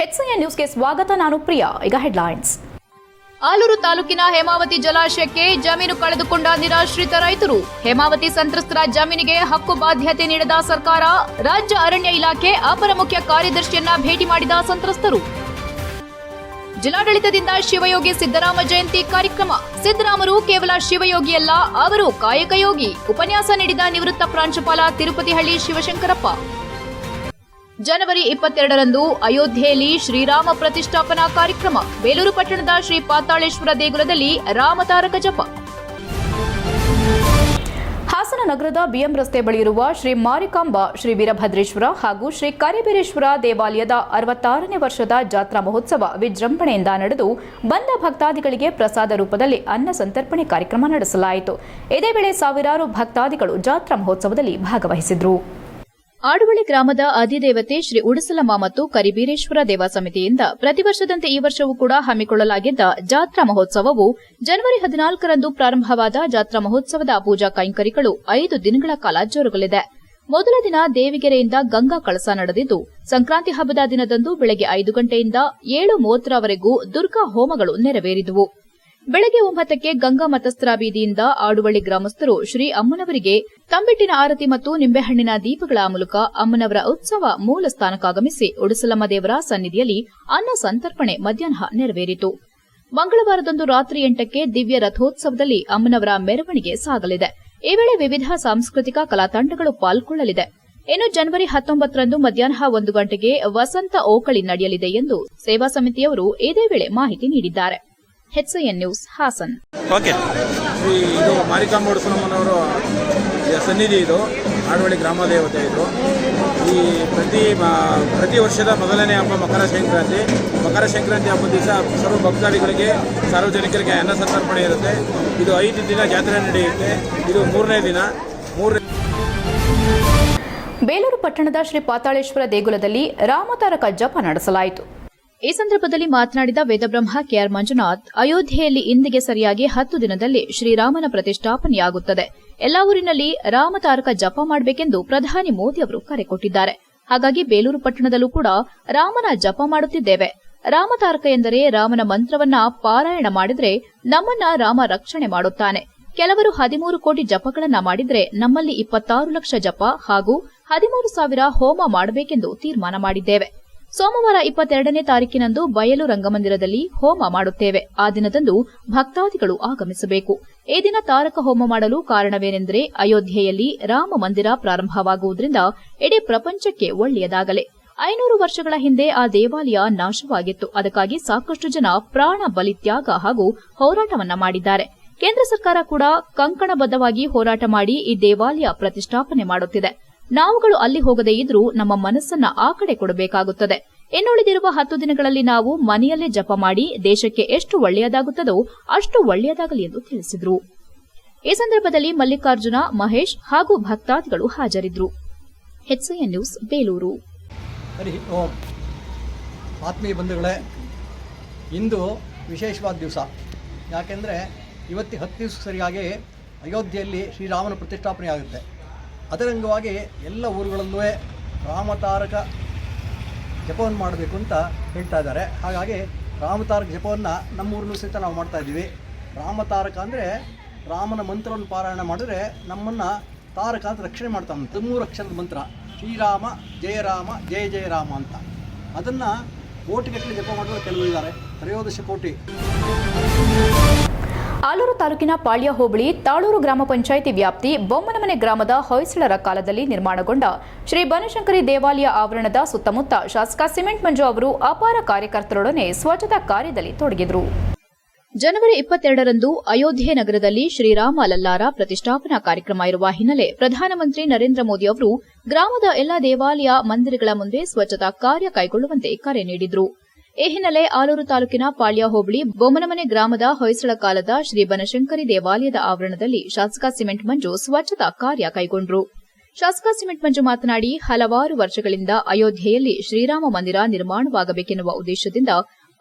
HCN ನ್ಯೂಸ್ಗೆ ಸ್ವಾಗತ, ನಾನು ಪ್ರಿಯಾ. ಈಗ ಹೆಡ್ಲೈನ್ಸ್. ಆಲೂರು ತಾಲೂಕಿನ ಹೇಮಾವತಿ ಜಲಾಶಯಕ್ಕೆ ಜಮೀನು ಕಳೆದುಕೊಂಡ ನಿರಾಶ್ರಿತ ರೈತರು. ಹೇಮಾವತಿ ಸಂತ್ರಸ್ತರ ಜಮೀನಿಗೆ ಹಕ್ಕು ಬಾಧ್ಯತೆ ನೀಡದ ಸರ್ಕಾರ, ರಾಜ್ಯ ಅರಣ್ಯ ಇಲಾಖೆ ಅಪರ ಮುಖ್ಯ ಕಾರ್ಯದರ್ಶಿಯನ್ನ ಭೇಟಿ ಮಾಡಿದ ಸಂತ್ರಸ್ತರು. ಜಿಲ್ಲಾಡಳಿತದಿಂದ ಶಿವಯೋಗಿ ಸಿದ್ದರಾಮ ಜಯಂತಿ ಕಾರ್ಯಕ್ರಮ. ಸಿದ್ದರಾಮರು ಕೇವಲ ಶಿವಯೋಗಿಯಲ್ಲ, ಅವರು ಕಾಯಕಯೋಗಿ ಉಪನ್ಯಾಸ ನೀಡಿದ ನಿವೃತ್ತ ಪ್ರಾಂಶುಪಾಲ ತಿರುಪತಿಹಳ್ಳಿ ಶಿವಶಂಕರಪ್ಪ. ಜನವರಿ ಇಪ್ಪತ್ತೆರಡರಂದು ಅಯೋಧ್ಯೆಯಲ್ಲಿ ಶ್ರೀರಾಮ ಪ್ರತಿಷ್ಠಾಪನಾ ಕಾರ್ಯಕ್ರಮ. ಬೇಲೂರು ಪಟ್ಟಣದ ಶ್ರೀ ಪಾತಾಳೇಶ್ವರ ದೇಗುಲದಲ್ಲಿ ರಾಮತಾರಕ ಜಪ. ನಗರದ ಬಿಎಂ ರಸ್ತೆ ಬಳಿ ಇರುವ ಶ್ರೀ ಮಾರಿಕಾಂಬ, ಶ್ರೀ ವೀರಭದ್ರೇಶ್ವರ ಹಾಗೂ ಶ್ರೀ ಕರಿಬೀರೇಶ್ವರ ದೇವಾಲಯದ ಅರವತ್ತಾರನೇ ವರ್ಷದ ಜಾತ್ರಾ ಮಹೋತ್ಸವ ವಿಜೃಂಭಣೆಯಿಂದ ನಡೆದು ಬಂದ ಭಕ್ತಾದಿಗಳಿಗೆ ಪ್ರಸಾದ ರೂಪದಲ್ಲಿ ಅನ್ನ ಸಂತರ್ಪಣೆ ಕಾರ್ಯಕ್ರಮ ನಡೆಸಲಾಯಿತು. ಇದೇ ವೇಳೆ ಸಾವಿರಾರು ಭಕ್ತಾದಿಗಳು ಜಾತ್ರಾ ಮಹೋತ್ಸವದಲ್ಲಿ ಭಾಗವಹಿಸಿದ್ರು. ಆಡುವಳಿ ಗ್ರಾಮದ ಅಧಿದೇವತೆ ಶ್ರೀ ಉಡಸಲಮ್ಮ ಮತ್ತು ಕರಿಬೀರೇಶ್ವರ ದೇವ ಸಮಿತಿಯಿಂದ ಪ್ರತಿ ವರ್ಷದಂತೆ ಈ ವರ್ಷವೂ ಕೂಡ ಹಮ್ಮಿಕೊಳ್ಳಲಾಗಿದ್ದ ಜಾತ್ರಾ ಮಹೋತ್ಸವವು ಜನವರಿ ಹದಿನಾಲ್ಕರಂದು ಪ್ರಾರಂಭವಾದ ಜಾತ್ರಾ ಮಹೋತ್ಸವದ ಪೂಜಾ ಕೈಂಕರ್ಯಗಳು ಐದು ದಿನಗಳ ಕಾಲ ಜರುಗಲಿದೆ. ಮೊದಲ ದಿನ ದೇವಿಗೆರೆಯಿಂದ ಗಂಗಾ ಕಳಸ ನಡೆದಿದ್ದು, ಸಂಕ್ರಾಂತಿ ಹಬ್ಬದ ದಿನದಂದು ಬೆಳಗ್ಗೆ ಐದು ಗಂಟೆಯಿಂದ ಏಳು ಮೂವತ್ತರವರೆಗೂ ದುರ್ಗಾ ಹೋಮಗಳು ನೆರವೇರಿದವು. ಬೆಳಗ್ಗೆ ಒಂಬತ್ತಕ್ಕೆ ಗಂಗಾ ಮತಸ್ಥರ ಬೀದಿಯಿಂದ ಆಡುವಳ್ಳಿ ಗ್ರಾಮಸ್ಥರು ಶ್ರೀ ಅಮ್ಮನವರಿಗೆ ತಂಬಿಟ್ಟಿನ ಆರತಿ ಮತ್ತು ನಿಂಬೆಹಣ್ಣಿನ ದೀಪಗಳ ಮೂಲಕ ಅಮ್ಮನವರ ಉತ್ಸವ ಮೂಲ ಸ್ಥಾನಕ್ಕಾಗಮಿಸಿ ಉಡಿಸಲಮ್ಮ ದೇವರ ಸನ್ನಿಧಿಯಲ್ಲಿ ಅನ್ನ ಸಂತರ್ಪಣೆ ಮಧ್ಯಾಹ್ನ ನೆರವೇರಿತು. ಮಂಗಳವಾರದಂದು ರಾತ್ರಿ ಎಂಟಕ್ಕೆ ದಿವ್ಯ ರಥೋತ್ಸವದಲ್ಲಿ ಅಮ್ಮನವರ ಮೆರವಣಿಗೆ ಸಾಗಲಿದೆ. ಈ ವೇಳೆ ವಿವಿಧ ಸಾಂಸ್ಕೃತಿಕ ಕಲಾತಂಡಗಳು ಪಾಲ್ಗೊಳ್ಳಲಿದೆ. ಇನ್ನು ಜನವರಿ ಹತ್ತೊಂಬತ್ತರಂದು ಮಧ್ಯಾಹ್ನ ಒಂದು ಗಂಟೆಗೆ ವಸಂತ ಓಕಳಿ ನಡೆಯಲಿದೆ ಎಂದು ಸೇವಾ ಸಮಿತಿಯವರು ಇದೇ ವೇಳೆ ಮಾಹಿತಿ ನೀಡಿದ್ದಾರೆ. HIN news Hassan. Okay. Shri ಇದು ಮಾರಿಕಾಂಬೋಡು ಸುನಮ್ಮನವರು ಸನ್ನಿಧಿ ಇದು ಆಡವಳ್ಳಿ ಗ್ರಾಮ ದೇವತೆ ಇದು. ಈ ಪ್ರತಿ ಮ- ಪ್ರತಿ ವರ್ಷದ ಮೊದಲನೇ ಹಬ್ಬ ಮಕರ ಸಂಕ್ರಾಂತಿ. ಮಕರ ಸಂಕ್ರಾಂತಿ ಹಬ್ಬದ ದಿವಸ ಸರ್ವ ಭಕ್ತಾದಿಗಳಿಗೆ ಸಾರ್ವಜನಿಕರಿಗೆ ಅನ್ನ ಸಂತರ್ಪಣೆ ಇರುತ್ತೆ. ಇದು ಐದು ದಿನ ಜಾತ್ರೆ ನಡೆಯುತ್ತೆ. ಇದು ಮೂರನೇ ದಿನ. ಮೂರನೇ ಬೇಲೂರು ಪಟ್ಟಣದ ಶ್ರೀ ಪಾತಾಳೇಶ್ವರ ದೇಗುಲದಲ್ಲಿ ರಾಮತಾರಕ ಜಪ ನಡೆಸಲಾಯಿತು. ಈ ಸಂದರ್ಭದಲ್ಲಿ ಮಾತನಾಡಿದ ವೇದಬ್ರಹ್ಮ ಕೆಆರ್ ಮಂಜುನಾಥ್, ಅಯೋಧ್ಯೆಯಲ್ಲಿ ಇಂದಿಗೆ ಸರಿಯಾಗಿ ಹತ್ತು ದಿನದಲ್ಲಿ ಶ್ರೀರಾಮನ ಪ್ರತಿಷ್ಠಾಪನೆಯಾಗುತ್ತದೆ. ಎಲ್ಲ ಊರಿನಲ್ಲಿ ರಾಮತಾರಕ ಜಪ ಮಾಡಬೇಕೆಂದು ಪ್ರಧಾನಿ ಮೋದಿ ಅವರು ಕರೆ ಕೊಟ್ಟಿದ್ದಾರೆ. ಹಾಗಾಗಿ ಬೇಲೂರು ಪಟ್ಟಣದಲ್ಲೂ ಕೂಡ ರಾಮನ ಜಪ ಮಾಡುತ್ತಿದ್ದೇವೆ. ರಾಮತಾರಕ ಎಂದರೆ ರಾಮನ ಮಂತ್ರವನ್ನ ಪಾರಾಯಣ ಮಾಡಿದರೆ ನಮ್ಮನ್ನ ರಾಮ ರಕ್ಷಣೆ ಮಾಡುತ್ತಾನೆ. ಕೆಲವರು ಹದಿಮೂರು ಕೋಟಿ ಜಪಗಳನ್ನ ಮಾಡಿದ್ರೆ ನಮ್ಮಲ್ಲಿ ಇಪ್ಪತ್ತಾರು ಲಕ್ಷ ಜಪ ಹಾಗೂ ಹದಿಮೂರು ಸಾವಿರ ಹೋಮ ಮಾಡಬೇಕೆಂದು ತೀರ್ಮಾನ ಮಾಡಿದ್ದೇವೆ. ಸೋಮವಾರ ಇಪ್ಪತ್ತೆರಡನೇ ತಾರೀಕಿನಂದು ಬಯಲು ರಂಗಮಂದಿರದಲ್ಲಿ ಹೋಮ ಮಾಡುತ್ತೇವೆ. ಆ ದಿನದಂದು ಭಕ್ತಾದಿಗಳು ಆಗಮಿಸಬೇಕು. ಈ ದಿನ ತಾರಕ ಹೋಮ ಮಾಡಲು ಕಾರಣವೇನೆಂದರೆ ಅಯೋಧ್ಯೆಯಲ್ಲಿ ರಾಮ ಮಂದಿರ ಪ್ರಾರಂಭವಾಗುವುದರಿಂದ ಇಡೀ ಪ್ರಪಂಚಕ್ಕೆ ಒಳ್ಳೆಯದಾಗಲಿ. ಐನೂರು ವರ್ಷಗಳ ಹಿಂದೆ ಆ ದೇವಾಲಯ ನಾಶವಾಗಿತ್ತು. ಅದಕ್ಕಾಗಿ ಸಾಕಷ್ಟು ಜನ ಪ್ರಾಣ ಬಲಿತ್ಯಾಗ ಹಾಗೂ ಹೋರಾಟವನ್ನ ಮಾಡಿದ್ದಾರೆ. ಕೇಂದ್ರ ಸರ್ಕಾರ ಕೂಡ ಕಂಕಣಬದ್ಧವಾಗಿ ಹೋರಾಟ ಮಾಡಿ ಈ ದೇವಾಲಯ ಪ್ರತಿಷ್ಠಾಪನೆ ಮಾಡುತ್ತಿದೆ. ನಾವುಗಳು ಅಲ್ಲಿ ಹೋಗದೇ ಇದ್ರೂ ನಮ್ಮ ಮನಸ್ಸನ್ನ ಆ ಕಡೆ ಕೊಡಬೇಕಾಗುತ್ತದೆ. ಇನ್ನುಳಿದಿರುವ ಹತ್ತು ದಿನಗಳಲ್ಲಿ ನಾವು ಮನೆಯಲ್ಲೇ ಜಪ ಮಾಡಿ ದೇಶಕ್ಕೆ ಎಷ್ಟು ಒಳ್ಳೆಯದಾಗುತ್ತದೋ ಅಷ್ಟು ಒಳ್ಳೆಯದಾಗಲಿ ಎಂದು ತಿಳಿಸಿದರು. ಈ ಸಂದರ್ಭದಲ್ಲಿ ಮಲ್ಲಿಕಾರ್ಜುನ, ಮಹೇಶ್ ಹಾಗೂ ಭಕ್ತಾದಿಗಳು ಹಾಜರಿದ್ದರು ನ್ಯೂಸ್, ಬೇಲೂರು. ಆತ್ಮೀಯ ಬಂಧುಗಳೇ, ಇಂದು ವಿಶೇಷವಾದ ದಿವಸ. ಯಾಕೆಂದರೆ ಇವತ್ತಿ ಹತ್ತು ದಿವಸ ಸರಿಯಾಗಿ ಅಯೋಧ್ಯೆಯಲ್ಲಿ ಶ್ರೀರಾಮನ ಪ್ರತಿಷ್ಠಾಪನೆ ಆಗುತ್ತೆ ಅದರ ಅಂಗವಾಗಿ ಎಲ್ಲ ಊರುಗಳಲ್ಲೂ ರಾಮತಾರಕ ಜಪವನ್ನು ಮಾಡಬೇಕು ಅಂತ ಹೇಳ್ತಾ ಇದ್ದಾರೆ. ಹಾಗಾಗಿ ರಾಮತಾರಕ ಜಪವನ್ನು ನಮ್ಮೂರಲ್ಲೂ ಸಹಿತ ನಾವು ಮಾಡ್ತಾ ಇದ್ದೀವಿ. ರಾಮತಾರಕ ಅಂದರೆ ರಾಮನ ಮಂತ್ರವನ್ನು ಪಾರಾಯಣ ಮಾಡಿದ್ರೆ ನಮ್ಮನ್ನು ತಾರಕ ಅಂತ ರಕ್ಷಣೆ ಮಾಡ್ತಾನೆ ಮೂರು ಅಕ್ಷರದ ಮಂತ್ರ, ಶ್ರೀರಾಮ ಜಯರಾಮ ಜಯ ಜಯ ರಾಮ ಅಂತ. ಅದನ್ನು ಕೋಟಿಗಟ್ಟಲೆ ಜಪ ಮಾಡೋರು ಕೆಲವರು ಇದ್ದಾರೆ. ತ್ರಯೋದಶ ಕೋಟಿ. ಆಲೂರು ತಾಲೂಕಿನ ಪಾಳ್ಯ ಹೋಬಳಿ ತಾಳೂರು ಗ್ರಾಮ ಪಂಚಾಯಿತಿ ವ್ಯಾಪ್ತಿ ಬೊಮ್ಮನಮನೆ ಗ್ರಾಮದ ಹೊಯ್ಸಳರ ಕಾಲದಲ್ಲಿ ನಿರ್ಮಾಣಗೊಂಡ ಶ್ರೀ ಬನಶಂಕರಿ ದೇವಾಲಯ ಆವರಣದ ಸುತ್ತಮುತ್ತ ಶಾಸಕ ಸಿಮೆಂಟ್ ಮಂಜು ಅವರು ಅಪಾರ ಕಾರ್ಯಕರ್ತರೊಡನೆ ಸ್ವಚ್ಛತಾ ಕಾರ್ಯದಲ್ಲಿ ತೊಡಗಿದರು. ಜನವರಿ ಇಪ್ಪತ್ತೆರಡರಂದು ಅಯೋಧ್ಯೆ ನಗರದಲ್ಲಿ ಶ್ರೀರಾಮ ಲಲ್ಲಾರ ಪ್ರತಿಷ್ಠಾಪನಾ ಕಾರ್ಯಕ್ರಮ ಇರುವ ಹಿನ್ನೆಲೆ ಪ್ರಧಾನಮಂತ್ರಿ ನರೇಂದ್ರ ಮೋದಿ ಅವರು ಗ್ರಾಮದ ಎಲ್ಲಾ ದೇವಾಲಯ ಮಂದಿರಗಳ ಮುಂದೆ ಸ್ವಚ್ಛತಾ ಕಾರ್ಯ ಕೈಗೊಳ್ಳುವಂತೆ ಕರೆ ನೀಡಿದ್ರು. ಈ ಹಿನ್ನೆಲೆ ಆಲೂರು ತಾಲೂಕಿನ ಪಾಳ್ಯ ಹೋಬಳಿ ಬೊಮ್ಮನಮನೆ ಗ್ರಾಮದ ಹೊಯ್ಸಳ ಕಾಲದ ಶ್ರೀ ಬನಶಂಕರಿ ದೇವಾಲಯದ ಆವರಣದಲ್ಲಿ ಶಾಸಕ ಸಿಮೆಂಟ್ ಮಂಜು ಸ್ವಚ್ಛತಾ ಕಾರ್ಯ ಕೈಗೊಂಡರು. ಶಾಸಕ ಸಿಮೆಂಟ್ ಮಂಜು ಮಾತನಾಡಿ, ಹಲವಾರು ವರ್ಷಗಳಿಂದ ಅಯೋಧ್ಯೆಯಲ್ಲಿ ಶ್ರೀರಾಮ ಮಂದಿರ ನಿರ್ಮಾಣವಾಗಬೇಕೆನ್ನುವ ಉದ್ದೇಶದಿಂದ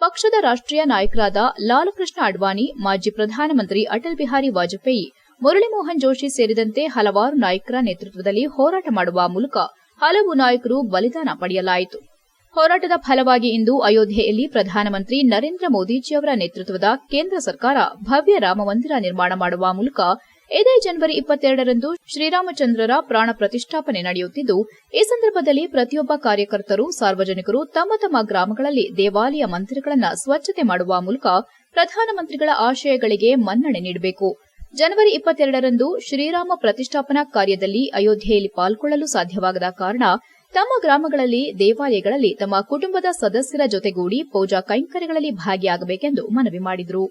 ಪಕ್ಷದ ರಾಷ್ಟ್ರೀಯ ನಾಯಕರಾದ ಲಾಲ್ಕೃಷ್ಣ ಅಡ್ವಾಣಿ, ಮಾಜಿ ಪ್ರಧಾನಮಂತ್ರಿ ಅಟಲ್ ಬಿಹಾರಿ ವಾಜಪೇಯಿ, ಮುರಳೀಮೋಹನ್ ಜೋಶಿ ಸೇರಿದಂತೆ ಹಲವಾರು ನಾಯಕರ ನೇತೃತ್ವದಲ್ಲಿ ಹೋರಾಟ ಮಾಡುವ ಮೂಲಕ ಹಲವು ನಾಯಕರು ಬಲಿದಾನ ಪಡೆಯಲಾಯಿತು. ಹೋರಾಟದ ಫಲವಾಗಿ ಇಂದು ಅಯೋಧ್ಯೆಯಲ್ಲಿ ಪ್ರಧಾನಮಂತ್ರಿ ನರೇಂದ್ರ ಮೋದಿಜಿಯವರ ನೇತೃತ್ವದ ಕೇಂದ್ರ ಸರ್ಕಾರ ಭವ್ಯ ರಾಮಮಂದಿರ ನಿರ್ಮಾಣ ಮಾಡುವ ಮೂಲಕ ಇದೇ ಜನವರಿ ಇಪ್ಪತ್ತೆರಡರಂದು ಶ್ರೀರಾಮಚಂದ್ರರ ಪ್ರಾಣ ಪ್ರತಿಷ್ಠಾಪನೆ ನಡೆಯುತ್ತಿದ್ದು, ಈ ಸಂದರ್ಭದಲ್ಲಿ ಪ್ರತಿಯೊಬ್ಬ ಕಾರ್ಯಕರ್ತರು, ಸಾರ್ವಜನಿಕರು ತಮ್ಮ ತಮ್ಮ ಗ್ರಾಮಗಳಲ್ಲಿ ದೇವಾಲಯ ಮಂದಿರಗಳನ್ನು ಸ್ವಚ್ಛತೆ ಮಾಡುವ ಮೂಲಕ ಪ್ರಧಾನಮಂತ್ರಿಗಳ ಆಶಯಗಳಿಗೆ ಮನ್ನಣೆ ನೀಡಬೇಕು. ಜನವರಿ ಇಪ್ಪತ್ತೆರಡರಂದು ಶ್ರೀರಾಮ ಪ್ರತಿಷ್ಠಾಪನಾ ಕಾರ್ಯದಲ್ಲಿ ಅಯೋಧ್ಯೆಯಲ್ಲಿ ಪಾಲ್ಗೊಳ್ಳಲು ಸಾಧ್ಯವಾಗದ ಕಾರಣ ತಮ್ಮ ಗ್ರಾಮಗಳಲ್ಲಿ, ದೇವಾಲಯಗಳಲ್ಲಿ ತಮ್ಮ ಕುಟುಂಬದ ಸದಸ್ಯರ ಜೊತೆಗೂಡಿ ಪೂಜಾ ಕೈಂಕರ್ಯಗಳಲ್ಲಿ ಭಾಗಿಯಾಗಬೇಕೆಂದು ಮನವಿ ಮಾಡಿದರು.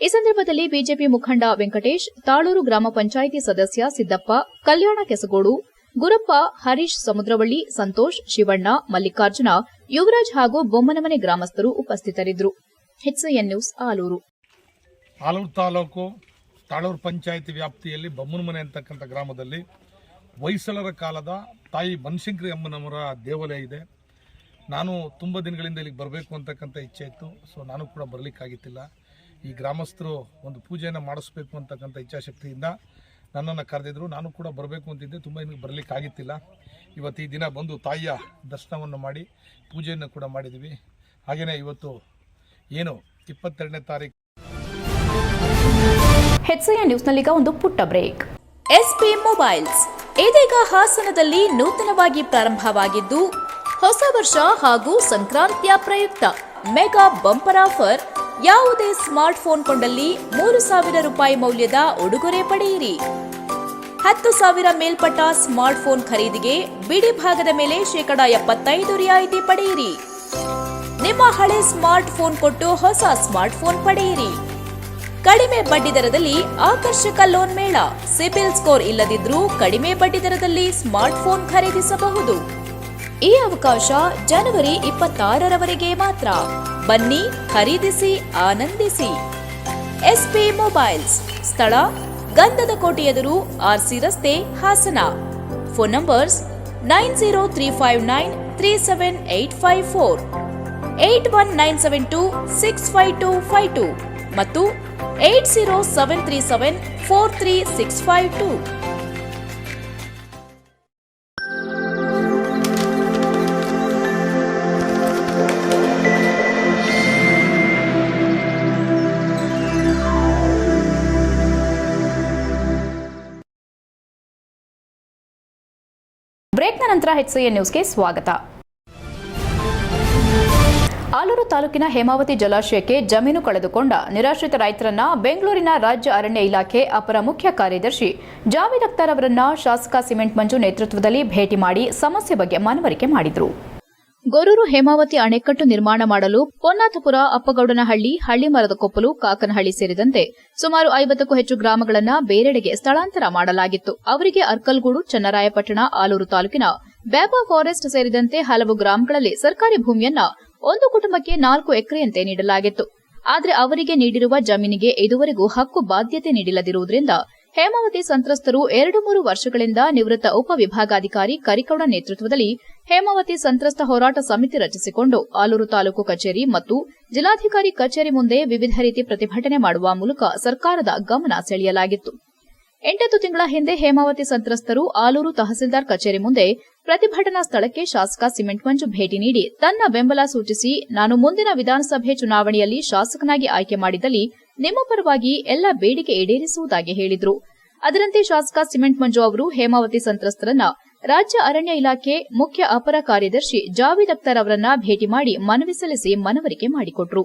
ಈ ಸಂದರ್ಭದಲ್ಲಿ ಬಿಜೆಪಿ ಮುಖಂಡ ವೆಂಕಟೇಶ್, ತಾಳೂರು ಗ್ರಾಮ ಪಂಚಾಯಿತಿ ಸದಸ್ಯ ಸಿದ್ದಪ್ಪ, ಕಲ್ಯಾಣ ಕೆಸಗೋಡು, ಗುರಪ್ಪ, ಹರೀಶ್ ಸಮುದ್ರವಳ್ಳಿ, ಸಂತೋಷ್, ಶಿವಣ್ಣ, ಮಲ್ಲಿಕಾರ್ಜುನ, ಯುವರಾಜ್ ಹಾಗೂ ಬೊಮ್ಮನಮನೆ ಗ್ರಾಮಸ್ಥರು ಉಪಸ್ಥಿತರಿದ್ದರು. ನ್ಯೂಸ್ ಆಲೂರು. ಆಲೂರು ತಾಲೂಕು ತಾಳೂರು ಪಂಚಾಯತಿ ವ್ಯಾಪ್ತಿಯಲ್ಲಿ ಬೊಮ್ಮನಮನೆ ಅಂತಕ್ಕಂಥ ಗ್ರಾಮದಲ್ಲಿ ಹೊಯ್ಸಳರ ಕಾಲದ ತಾಯಿ ಬನಶಂಕರಿ ಅಮ್ಮನವರ ದೇವಾಲಯ ಇದೆ. ನಾನು ತುಂಬ ದಿನಗಳಿಂದ ಇಲ್ಲಿಗೆ ಬರಬೇಕು ಅಂತಕ್ಕಂಥ ಇಚ್ಛೆ ಇತ್ತು. ಸೊ ನಾನು ಕೂಡ ಬರಲಿಕ್ಕಾಗಿತ್ತಿಲ್ಲ. ಈ ಗ್ರಾಮಸ್ಥರು ಒಂದು ಪೂಜೆಯನ್ನು ಮಾಡಿಸ್ಬೇಕು ಅಂತಕ್ಕಂಥ ಇಚ್ಛಾಶಕ್ತಿಯಿಂದ ನನ್ನನ್ನು ಕರೆದಿದ್ರು. ನಾನು ಕೂಡ ಬರಬೇಕು ಅಂತಿದ್ದೆ. ತುಂಬ ಇನ್ನು ಬರಲಿಕ್ಕಾಗಿತ್ತಿಲ್ಲ. ಇವತ್ತು ಈ ದಿನ ಬಂದು ತಾಯಿಯ ದರ್ಶನವನ್ನು ಮಾಡಿ ಪೂಜೆಯನ್ನು ಕೂಡ ಮಾಡಿದ್ವಿ ಹಾಗೆಯೇ ಇವತ್ತು ಏನು ಇಪ್ಪತ್ತೆರಡನೇ ತಾರೀಕು. ಹೆಚ್ಸಿಯ ನ್ಯೂಸ್ನಲ್ಲಿ ಈಗ ಒಂದು ಪುಟ್ಟ ಬ್ರೇಕ್. ಎಸ್ಪಿ ಮೊಬೈಲ್ಸ್ ಇದೀಗ ಹಾಸನದಲ್ಲಿ ನೂತನವಾಗಿ ಪ್ರಾರಂಭವಾಗಿದ್ದು, ಹೊಸ ವರ್ಷ ಹಾಗೂ ಸಂಕ್ರಾಂತಿಯ ಪ್ರಯುಕ್ತ ಮೆಗಾ ಬಂಪರ್ ಆಫರ್. ಯಾವುದೇ ಸ್ಮಾರ್ಟ್ ಫೋನ್ ಕೊಂಡಲ್ಲಿ ಮೂರು ಸಾವಿರ ರೂಪಾಯಿ ಮೌಲ್ಯದ ಉಡುಗೊರೆ ಪಡೆಯಿರಿ. ಹತ್ತು ಸಾವಿರ ಮೇಲ್ಪಟ್ಟ ಸ್ಮಾರ್ಟ್ ಫೋನ್ ಖರೀದಿಗೆ ಬಿಡಿ ಭಾಗದ ಮೇಲೆ ಶೇಕಡ ಎಪ್ಪತ್ತೈದು ರಿಯಾಯಿತಿ ಪಡೆಯಿರಿ. ನಿಮ್ಮ ಹಳೆ ಸ್ಮಾರ್ಟ್ ಫೋನ್ ಕೊಟ್ಟು ಹೊಸ ಸ್ಮಾರ್ಟ್ ಫೋನ್ ಪಡೆಯಿರಿ. ಕಡಿಮೆ ಬಡ್ಡಿ ದರದಲ್ಲಿ ಆಕರ್ಷಕ ಲೋನ್ ಮೇಳ. ಸಿಬಿಲ್ ಸ್ಕೋರ್ ಇಲ್ಲದಿದ್ರೂ ಕಡಿಮೆ ಬಡ್ಡಿ ದರದಲ್ಲಿ ಸ್ಮಾರ್ಟ್ ಖರೀದಿಸಬಹುದು. ಈ ಅವಕಾಶ ಜನವರಿ ಇಪ್ಪತ್ತಾರರವರೆಗೆ ಮಾತ್ರ. ಬನ್ನಿ, ಖರೀದಿಸಿ, ಆನಂದಿಸಿ. SP mobiles. ಸ್ಥಳ, ಗಂಧದ ಕೋಟೆ ಎದುರು ಆರ್ಸಿ ರಸ್ತೆ, Hassan. Phone numbers nine zero three five nine three seven eight five four. Eight one nine seven two six five two five two. ಮತ್ತು eight zero seven three seven four three six five two. ಬ್ರೇಕ್ನ ನಂತರ HIN ನ್ಯೂಸ್ಗೆ ಸ್ವಾಗತ. ಆಲೂರು ತಾಲೂಕಿನ ಹೇಮಾವತಿ ಜಲಾಶಯಕ್ಕೆ ಜಮೀನು ಕಳೆದುಕೊಂಡ ನಿರಾಶ್ರಿತ ರೈತರನ್ನ ಬೆಂಗಳೂರಿನ ರಾಜ್ಯ ಅರಣ್ಯ ಇಲಾಖೆ ಅಪರ ಮುಖ್ಯ ಕಾರ್ಯದರ್ಶಿ ಜಾವೇದ್ ಅಖ್ತಾರ್ ಅವರನ್ನ ಶಾಸಕ ಸಿಮೆಂಟ್ ಮಂಜು ನೇತೃತ್ವದಲ್ಲಿ ಭೇಟಿ ಮಾಡಿ ಸಮಸ್ಯೆ ಬಗ್ಗೆ ಮನವರಿಕೆ ಮಾಡಿದರು. ಗೊರೂರು ಹೇಮಾವತಿ ಅಣೆಕಟ್ಟು ನಿರ್ಮಾಣ ಮಾಡಲು ಪೊನ್ನಾಥಪುರ ಅಪ್ಪಗೌಡನಹಳ್ಳಿ ಹಳ್ಳಿಮರದ ಕೊಪ್ಪಲು, ಕಾಕನಹಳ್ಳಿ ಸೇರಿದಂತೆ ಸುಮಾರು ಐವತ್ತಕ್ಕೂ ಹೆಚ್ಚು ಗ್ರಾಮಗಳನ್ನು ಬೇರೆಡೆಗೆ ಸ್ಥಳಾಂತರ ಮಾಡಲಾಗಿತ್ತು. ಅವರಿಗೆ ಅರ್ಕಲ್ಗೂಡು, ಚನ್ನರಾಯಪಟ್ಟಣ, ಆಲೂರು ತಾಲೂಕಿನ ಬ್ಯಾಬಾ ಫಾರೆಸ್ಟ್ ಸೇರಿದಂತೆ ಹಲವು ಗ್ರಾಮಗಳಲ್ಲಿ ಸರ್ಕಾರಿ ಭೂಮಿಯನ್ನ ಒಂದು ಕುಟುಂಬಕ್ಕೆ ನಾಲ್ಕು ಎಕರೆಯಂತೆ ನೀಡಲಾಗಿತ್ತು. ಆದರೆ ಅವರಿಗೆ ನೀಡಿರುವ ಜಮೀನಿಗೆ ಇದುವರೆಗೂ ಹಕ್ಕು ಬಾಧ್ಯತೆ ನೀಡಿಲ್ಲದಿರುವುದರಿಂದ ಹೇಮಾವತಿ ಸಂತ್ರಸ್ತರು ಎರಡು ಮೂರು ವರ್ಷಗಳಿಂದ ನಿವೃತ್ತ ಉಪವಿಭಾಗಾಧಿಕಾರಿ ಕರಿಕೌಡ ನೇತೃತ್ವದಲ್ಲಿ ಹೇಮಾವತಿ ಸಂತ್ರಸ್ತ ಹೋರಾಟ ಸಮಿತಿ ರಚಿಸಿಕೊಂಡು ಆಲೂರು ತಾಲೂಕು ಕಚೇರಿ ಮತ್ತು ಜಿಲ್ಲಾಧಿಕಾರಿ ಕಚೇರಿ ಮುಂದೆ ವಿವಿಧ ರೀತಿ ಪ್ರತಿಭಟನೆ ಮಾಡುವ ಮೂಲಕ ಸರ್ಕಾರದ ಗಮನ ಸೆಳೆಯಲಾಗಿತ್ತು. ಎಂಟತ್ತು ತಿಂಗಳ ಹಿಂದೆ ಹೇಮಾವತಿ ಸಂತ್ರಸ್ತರು ಆಲೂರು ತಹಸೀಲ್ದಾರ್ ಕಚೇರಿ ಮುಂದೆ ಪ್ರತಿಭಟನಾ ಸ್ಥಳಕ್ಕೆ ಶಾಸಕ ಸಿಮೆಂಟ್ ಮಂಜು ಭೇಟಿ ನೀಡಿ ತನ್ನ ಬೆಂಬಲ ಸೂಚಿಸಿ, ನಾನು ಮುಂದಿನ ವಿಧಾನಸಭೆ ಚುನಾವಣೆಯಲ್ಲಿ ಶಾಸಕನಾಗಿ ಆಯ್ಕೆ ಮಾಡಿದಲ್ಲಿ ನಿಮ್ಮ ಪರವಾಗಿ ಎಲ್ಲ ಬೇಡಿಕೆ ಈಡೇರಿಸುವುದಾಗಿ ಹೇಳಿದರು. ಅದರಂತೆ ಶಾಸಕ ಸಿಮೆಂಟ್ ಮಂಜು ಅವರು ಹೇಮಾವತಿ ಸಂತ್ರಸ್ತರನ್ನ ರಾಜ್ಯ ಅರಣ್ಯ ಇಲಾಖೆ ಮುಖ್ಯ ಅಪರ ಕಾರ್ಯದರ್ಶಿ ಜಾವೇದ್ ಅಖ್ತರ್ ಅವರನ್ನ ಭೇಟಿ ಮಾಡಿ ಮನವಿ ಸಲ್ಲಿಸಿ ಮನವರಿಕೆ ಮಾಡಿಕೊಟ್ರು.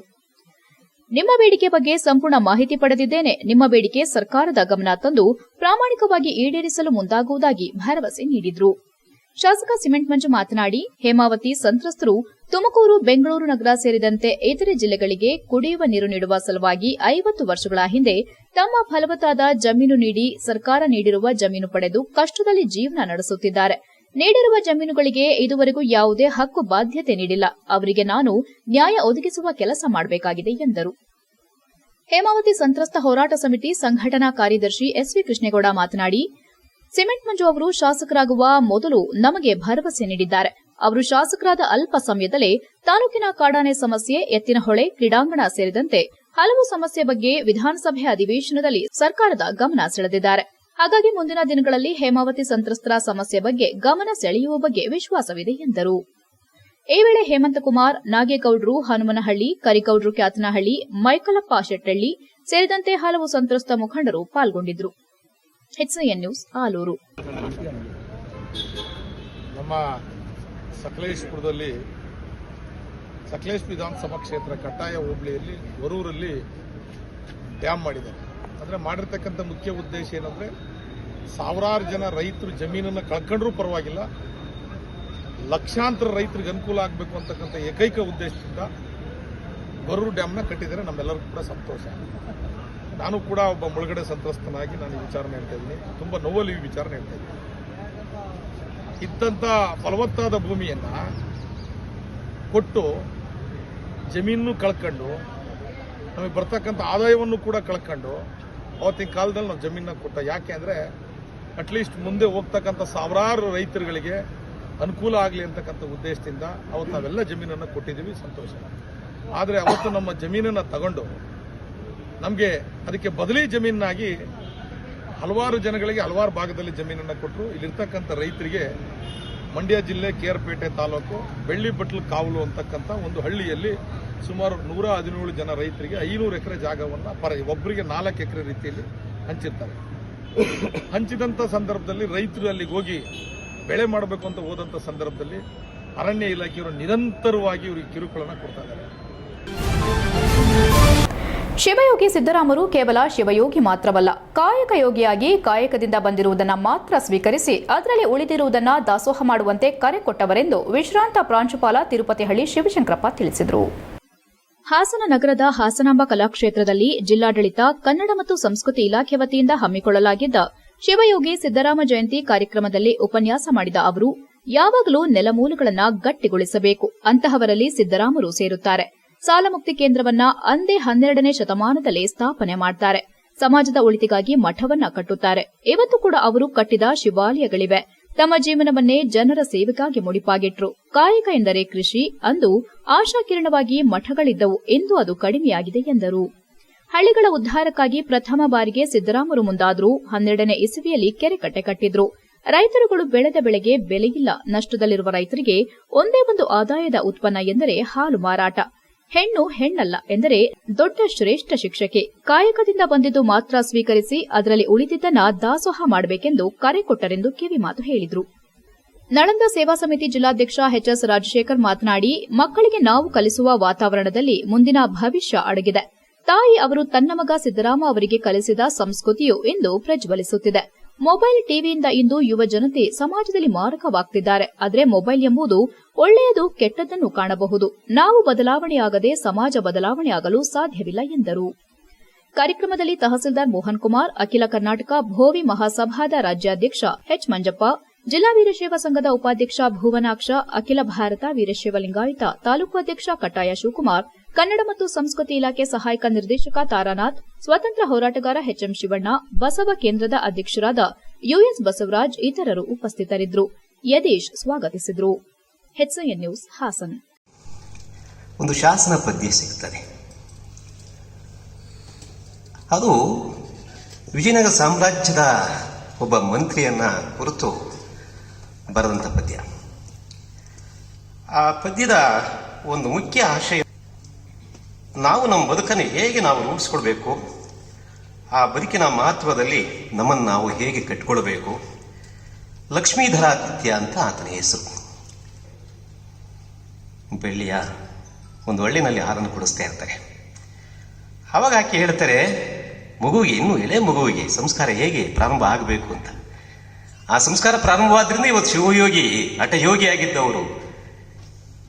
ನಿಮ್ಮ ಬೇಡಿಕೆ ಬಗ್ಗೆ ಸಂಪೂರ್ಣ ಮಾಹಿತಿ ಪಡೆದಿದ್ದೇನೆ. ನಿಮ್ಮ ಬೇಡಿಕೆ ಸರ್ಕಾರದ ಗಮನ ತಂದು ಪ್ರಾಮಾಣಿಕವಾಗಿ ಈಡೇರಿಸಲು ಮುಂದಾಗುವುದಾಗಿ ಭರವಸೆ ನೀಡಿದ್ರು. ಶಾಸಕ ಸಿಮೆಂಟ್ ಮಂಜು ಮಾತನಾಡಿ, ಹೇಮಾವತಿ ಸಂತ್ರಸ್ತರು ತುಮಕೂರು, ಬೆಂಗಳೂರು ನಗರ ಸೇರಿದಂತೆ ಇತರೆ ಜಿಲ್ಲೆಗಳಿಗೆ ಕುಡಿಯುವ ನೀರು ನೀಡುವ ಸಲುವಾಗಿ ಐವತ್ತು ವರ್ಷಗಳ ಹಿಂದೆ ತಮ್ಮ ಫಲವತ್ತಾದ ಜಮೀನು ನೀಡಿ ಸರ್ಕಾರ ನೀಡಿರುವ ಜಮೀನು ಪಡೆದು ಕಷ್ಟದಲ್ಲಿ ಜೀವನ ನಡೆಸುತ್ತಿದ್ದಾರೆ. ನೀಡಿರುವ ಜಮೀನುಗಳಿಗೆ ಇದುವರೆಗೂ ಯಾವುದೇ ಹಕ್ಕು ಬಾಧ್ಯತೆ ನೀಡಿಲ್ಲ. ಅವರಿಗೆ ನಾನು ನ್ಯಾಯ ಒದಗಿಸುವ ಕೆಲಸ ಮಾಡಬೇಕಾಗಿದೆ ಎಂದರು. ಹೇಮಾವತಿ ಸಂತ್ರಸ್ತ ಹೋರಾಟ ಸಮಿತಿ ಸಂಘಟನಾ ಕಾರ್ಯದರ್ಶಿ ಎಸ್ವಿ ಕೃಷ್ಣೇಗೌಡ ಮಾತನಾಡಿ ಸಿಮೆಂಟ್ ಮಂಜು ಅವರು ಶಾಸಕರಾಗುವ ಮೊದಲು ನಮಗೆ ಭರವಸೆ ನೀಡಿದ್ದಾರೆ. ಅವರು ಶಾಸಕರಾದ ಅಲ್ಪ ಸಮಯದಲ್ಲೇ ತಾಲೂಕಿನ ಕಾಡಾನೆ ಸಮಸ್ಯೆ ಎತ್ತಿನಹೊಳೆ ಕ್ರೀಡಾಂಗಣ ಸೇರಿದಂತೆ ಹಲವು ಸಮಸ್ಯೆ ಬಗ್ಗೆ ವಿಧಾನಸಭೆ ಅಧಿವೇಶನದಲ್ಲಿ ಸರ್ಕಾರದ ಗಮನ ಸೆಳೆದಿದ್ದಾರೆ. ಹಾಗಾಗಿ ಮುಂದಿನ ದಿನಗಳಲ್ಲಿ ಹೇಮಾವತಿ ಸಂತ್ರಸ್ತರ ಸಮಸ್ಯೆ ಬಗ್ಗೆ ಗಮನ ಸೆಳೆಯುವ ಬಗ್ಗೆ ವಿಶ್ವಾಸವಿದೆ ಎಂದರು. ಈ ವೇಳೆ ಹೇಮಂತಕುಮಾರ್, ನಾಗೇಗೌಡರು ಹನುಮನಹಳ್ಳಿ, ಕರಿಗೌಡರು ಕ್ಯಾತನಹಳ್ಳಿ, ಮೈಕಲಪ್ಪ ಶೆಟ್ಟಳ್ಳಿ ಸೇರಿದಂತೆ ಹಲವು ಸಂತ್ರಸ್ತ ಮುಖಂಡರು ಪಾಲ್ಗೊಂಡಿದ್ದರು. HCN news Aluru. ನಮ್ಮ ಸಕಲೇಶ್ಪುರದಲ್ಲಿ ಸಕಲೇಶ್ ವಿಧಾನಸಭಾ ಕ್ಷೇತ್ರ ಕಟ್ಟಾಯ ಹೋಬಳಿಯಲ್ಲಿ ಬರೂರಲ್ಲಿ ಡ್ಯಾಮ್ ಮಾಡಿದ್ದಾರೆ. ಅಂದರೆ ಮಾಡಿರ್ತಕ್ಕಂಥ ಮುಖ್ಯ ಉದ್ದೇಶ ಏನಂದರೆ ಸಾವಿರಾರು ಜನ ರೈತರು ಜಮೀನನ್ನು ಕಳ್ಕೊಂಡ್ರೂ ಪರವಾಗಿಲ್ಲ. ಲಕ್ಷಾಂತರ ರೈತರಿಗೆ ಅನುಕೂಲ ಆಗಬೇಕು ಅಂತಕ್ಕಂಥ ಏಕೈಕ ಉದ್ದೇಶದಿಂದ ಬರೂರು ಡ್ಯಾಮ್ನ ಕಟ್ಟಿದ್ದಾರೆ. ನಮ್ಮೆಲ್ಲರಿಗೂ ಕೂಡ ಸಂತೋಷ. ನಾನು ಕೂಡ ಒಬ್ಬ ಮುಳುಗಡೆ ಸಂತ್ರಸ್ತನಾಗಿ ನಾನು ವಿಚಾರಣೆ ಹೇಳ್ತಾ ಇದ್ದೀನಿ. ತುಂಬ ನೋವಲ್ಲಿ ಈ ವಿಚಾರಣೆ ಹೇಳ್ತಾ ಇದ್ದೀನಿ. ಇದ್ದಂಥ ಫಲವತ್ತಾದ ಭೂಮಿಯನ್ನು ಕೊಟ್ಟು ಜಮೀನು ಕಳ್ಕೊಂಡು ನಮಗೆ ಬರ್ತಕ್ಕಂಥ ಆದಾಯವನ್ನು ಕೂಡ ಕಳ್ಕೊಂಡು ಅವತ್ತಿನ ಕಾಲದಲ್ಲಿ ನಾವು ಜಮೀನನ್ನ ಕೊಟ್ಟ. ಯಾಕೆ ಅಂದರೆ ಅಟ್ಲೀಸ್ಟ್ ಮುಂದೆ ಹೋಗ್ತಕ್ಕಂಥ ಸಾವಿರಾರು ರೈತರುಗಳಿಗೆ ಅನುಕೂಲ ಆಗಲಿ ಅಂತಕ್ಕಂಥ ಉದ್ದೇಶದಿಂದ ಅವತ್ತು ನಾವೆಲ್ಲ ಜಮೀನನ್ನು ಕೊಟ್ಟಿದ್ದೀವಿ. ಸಂತೋಷ. ಆದರೆ ಅವತ್ತು ನಮ್ಮ ಜಮೀನನ್ನು ತಗೊಂಡು ನಮಗೆ ಅದಕ್ಕೆ ಬದಲಿ ಜಮೀನಾಗಿ ಹಲವಾರು ಜನಗಳಿಗೆ ಹಲವಾರು ಭಾಗದಲ್ಲಿ ಜಮೀನನ್ನು ಕೊಟ್ಟರು ಇಲ್ಲಿರ್ತಕ್ಕಂಥ ರೈತರಿಗೆ ಮಂಡ್ಯ ಜಿಲ್ಲೆ ಕೇರ್ಪೇಟೆ ತಾಲೂಕು ಬೆಳ್ಳಿಬಟ್ಲು ಕಾವಲು ಅಂತಕ್ಕಂಥ ಒಂದು ಹಳ್ಳಿಯಲ್ಲಿ ಸುಮಾರು ನೂರ ಹದಿನೇಳು ಜನ ರೈತರಿಗೆ ಐನೂರು ಎಕರೆ ಜಾಗವನ್ನು ಪರ ಒಬ್ಬರಿಗೆ ನಾಲ್ಕು ಎಕರೆ ರೀತಿಯಲ್ಲಿ ಹಂಚಿರ್ತಾರೆ. ಹಂಚಿದಂಥ ಸಂದರ್ಭದಲ್ಲಿ ರೈತರು ಅಲ್ಲಿಗೆ ಹೋಗಿ ಬೆಳೆ ಮಾಡಬೇಕು ಅಂತ ಹೋದಂಥ ಸಂದರ್ಭದಲ್ಲಿ ಅರಣ್ಯ ಇಲಾಖೆಯವರು ನಿರಂತರವಾಗಿ ಇವರಿಗೆ ಕಿರುಕುಳನ ಕೊಡ್ತಾ ಇದ್ದಾರೆ. ಶಿವಯೋಗಿ ಸಿದ್ದರಾಮರು ಕೇವಲ ಶಿವಯೋಗಿ ಮಾತ್ರವಲ್ಲ, ಕಾಯಕ ಯೋಗಿಯಾಗಿ ಕಾಯಕದಿಂದ ಬಂದಿರುವುದನ್ನು ಮಾತ್ರ ಸ್ವೀಕರಿಸಿ, ಅದರಲ್ಲಿ ಉಳಿದಿರುವುದನ್ನ ದಾಸೋಹ ಮಾಡುವಂತೆ ಕರೆ ಕೊಟ್ಟವರೆಂದು ವಿಶ್ರಾಂತ ಪ್ರಾಂಶುಪಾಲ ತಿರುಪತಿಹಳ್ಳಿ ಶಿವಶಂಕರಪ್ಪ ತಿಳಿಸಿದರು. ಹಾಸನ ನಗರದ ಹಾಸನಾಂಬ ಕಲಾಕ್ಷೇತ್ರದಲ್ಲಿ ಜಿಲ್ಲಾಡಳಿತ, ಕನ್ನಡ ಮತ್ತು ಸಂಸ್ಕೃತಿ ಇಲಾಖೆ ವತಿಯಿಂದ ಹಮ್ಮಿಕೊಳ್ಳಲಾಗಿದ್ದ ಶಿವಯೋಗಿ ಸಿದ್ದರಾಮ ಜಯಂತಿ ಕಾರ್ಯಕ್ರಮದಲ್ಲಿ ಉಪನ್ಯಾಸ ಮಾಡಿದ ಅವರು, ಯಾವಾಗಲೂ ನೆಲಮೂಲಗಳನ್ನು ಗಟ್ಟಿಗೊಳಿಸಬೇಕು, ಅಂತಹವರಲ್ಲಿ ಸಿದ್ದರಾಮರು ಸೇರುತ್ತಾರೆ. ಸಾಲಮುಕ್ತಿ ಕೇಂದ್ರವನ್ನ ಅಂದೇ ಹನ್ನೆರಡನೇ ಶತಮಾನದಲ್ಲಿ ಸ್ಥಾಪನೆ ಮಾಡ್ತಾರೆ. ಸಮಾಜದ ಒಳಿತಿಗಾಗಿ ಮಠವನ್ನ ಕಟ್ಟುತ್ತಾರೆ. ಇವತ್ತು ಕೂಡ ಅವರು ಕಟ್ಟಿದ ಶಿವಾಲಯಗಳಿವೆ. ತಮ್ಮ ಜೀವನವನ್ನೇ ಜನರ ಸೇವೆಗಾಗಿ ಮುಡಿಪಾಗಿಟ್ರು. ಕಾಯಕ ಎಂದರೆ ಕೃಷಿ ಅಂದು ಆಶಾಕಿರಣವಾಗಿ ಮಠಗಳಿದ್ದವು ಎಂದು ಅದು ಕಡಿಮೆಯಾಗಿದೆ ಎಂದರು. ಹಳ್ಳಿಗಳ ಉದ್ದಾರಕ್ಕಾಗಿ ಪ್ರಥಮ ಬಾರಿಗೆ ಸಿದ್ದರಾಮರು ಮುಂದಾದ್ರು ಹನ್ನೆರಡನೇ ಇಸವಿಯಲ್ಲಿ ಕೆರೆ ಕಟ್ಟೆ ಕಟ್ಟಿದ್ರು. ರೈತರುಗಳು ಬೆಳೆದ ಬೆಳೆಗೆ ಬೆಲೆಯಿಲ್ಲ. ನಷ್ಟದಲ್ಲಿರುವ ರೈತರಿಗೆ ಒಂದೇ ಒಂದು ಆದಾಯದ ಉತ್ಪನ್ನ ಎಂದರೆ ಹಾಲು ಮಾರಾಟ. ಹೆಣ್ಣು ಹೆಣ್ಣಲ್ಲ ಎಂದರೆ ದೊಡ್ಡ ಶ್ರೇಷ್ಠ ಶಿಕ್ಷಕಿ. ಕಾಯಕದಿಂದ ಬಂದಿದ್ದು ಮಾತ್ರ ಸ್ವೀಕರಿಸಿ ಅದರಲ್ಲಿ ಉಳಿದಿದ್ದನ್ನ ದಾಸೋಹ ಮಾಡಬೇಕೆಂದು ಕರೆ ಕೊಟ್ಟರೆಂದು ಕಿವಿಮಾತು ಹೇಳಿದರು. ನಳಂದ ಸೇವಾ ಸಮಿತಿ ಜಿಲ್ಲಾಧ್ಯಕ್ಷ ಎಚ್ಎಸ್ ರಾಜಶೇಖರ್ ಮಾತನಾಡಿ, ಮಕ್ಕಳಿಗೆ ನಾವು ಕಲಿಸುವ ವಾತಾವರಣದಲ್ಲಿ ಮುಂದಿನ ಭವಿಷ್ಯ ಅಡಗಿದೆ. ತಾಯಿ ಅವರು ತನ್ನ ಮಗ ಸಿದ್ದರಾಮ ಅವರಿಗೆ ಕಲಿಸಿದ ಸಂಸ್ಕೃತಿಯು ಇಂದು ಪ್ರಜ್ವಲಿಸುತ್ತಿದೆ. ಮೊಬೈಲ್ ಟಿವಿಯಿಂದ ಇಂದು ಯುವ ಜನತೆ ಸಮಾಜದಲ್ಲಿ ಮಾರಕವಾಗ್ತಿದ್ದಾರೆ. ಆದರೆ ಮೊಬೈಲ್ ಎಂಬುದು ಒಳ್ಳೆಯದು, ಕೆಟ್ಟದ್ದನ್ನು ಕಾಣಬಹುದು. ನಾವು ಬದಲಾವಣೆಯಾಗದೆ ಸಮಾಜ ಬದಲಾವಣೆಯಾಗಲು ಸಾಧ್ಯವಿಲ್ಲ ಎಂದರು. ಕಾರ್ಯಕ್ರಮದಲ್ಲಿ ತಹಸೀಲ್ದಾರ್ ಮೋಹನ್ ಕುಮಾರ್ ಅಖಿಲ ಕರ್ನಾಟಕ ಭೋವಿ ಮಹಾಸಭಾದ ರಾಜ್ಯಾಧ್ಯಕ್ಷ ಎಚ್ ಮಂಜಪ್ಪ, ಜಿಲ್ಲಾ ವೀರಶೈವ ಸಂಘದ ಉಪಾಧ್ಯಕ್ಷ ಭುವನಾಕ್ಷ, ಅಖಿಲ ಭಾರತ ವೀರಶೈವ ಲಿಂಗಾಯತ ತಾಲೂಕು ಅಧ್ಯಕ್ಷ ಕಟ್ಟಾಯ ಶಿವಕುಮಾರ್ ಕನ್ನಡ ಮತ್ತು ಸಂಸ್ಕೃತಿ ಇಲಾಖೆ ಸಹಾಯಕ ನಿರ್ದೇಶಕ ತಾರಾನಾಥ್, ಸ್ವತಂತ್ರ ಹೋರಾಟಗಾರ ಎಚ್ಎಂ ಶಿವಣ್ಣ, ಬಸವ ಕೇಂದ್ರದ ಅಧ್ಯಕ್ಷರಾದ ಯುಎಸ್ ಬಸವರಾಜ್ ಇತರರು ಉಪಸ್ಥಿತರಿದ್ದರು. ಯದೇಶ್ ಸ್ವಾಗತಿಸಿದರು. ನ್ಯೂಸ್ ಹಾಸನ್. ಒಂದು ಶಾಸನ ಪದ್ಯ ಸಿಗ್ತದೆ. ಅದು ವಿಜಯನಗರ ಸಾಮ್ರಾಜ್ಯದ ಒಬ್ಬ ಮಂತ್ರಿಯನ್ನ ಕುರಿತು ಬರೆದಂಥ ಪದ್ಯ. ಆ ಪದ್ಯದ ಒಂದು ಮುಖ್ಯ ಆಶಯ ನಾವು ನಮ್ಮ ಬದುಕನ್ನು ಹೇಗೆ ನಾವು ರೂಪಿಸ್ಕೊಳ್ಬೇಕು? ಆ ಬದುಕಿನ ಮಹತ್ವದಲ್ಲಿ ನಮ್ಮನ್ನು ನಾವು ಹೇಗೆ ಕಟ್ಕೊಳ್ಬೇಕು? ಲಕ್ಷ್ಮೀಧರಾದಿತ್ಯ ಅಂತ ಆತನ ಹೆಸರು. ಬೆಳ್ಳಿಯ ಒಂದು ಒಳ್ಳಿನಲ್ಲಿ ಹಾರನ್ನು ಕೊಡಿಸ್ತಾ ಇರ್ತಾರೆ. ಅವಾಗ ಆಕೆ ಹೇಳ್ತಾರೆ, ಮಗುವಿಗೆ, ಇನ್ನೂ ಎಳೆ ಮಗುವಿಗೆ ಸಂಸ್ಕಾರ ಹೇಗೆ ಪ್ರಾರಂಭ ಆಗಬೇಕು ಅಂತ? ಆ ಸಂಸ್ಕಾರ ಪ್ರಾರಂಭವಾದ್ರಿಂದ ಇವತ್ತು ಶಿವಯೋಗಿ ಹಠಯೋಗಿ ಆಗಿದ್ದವರು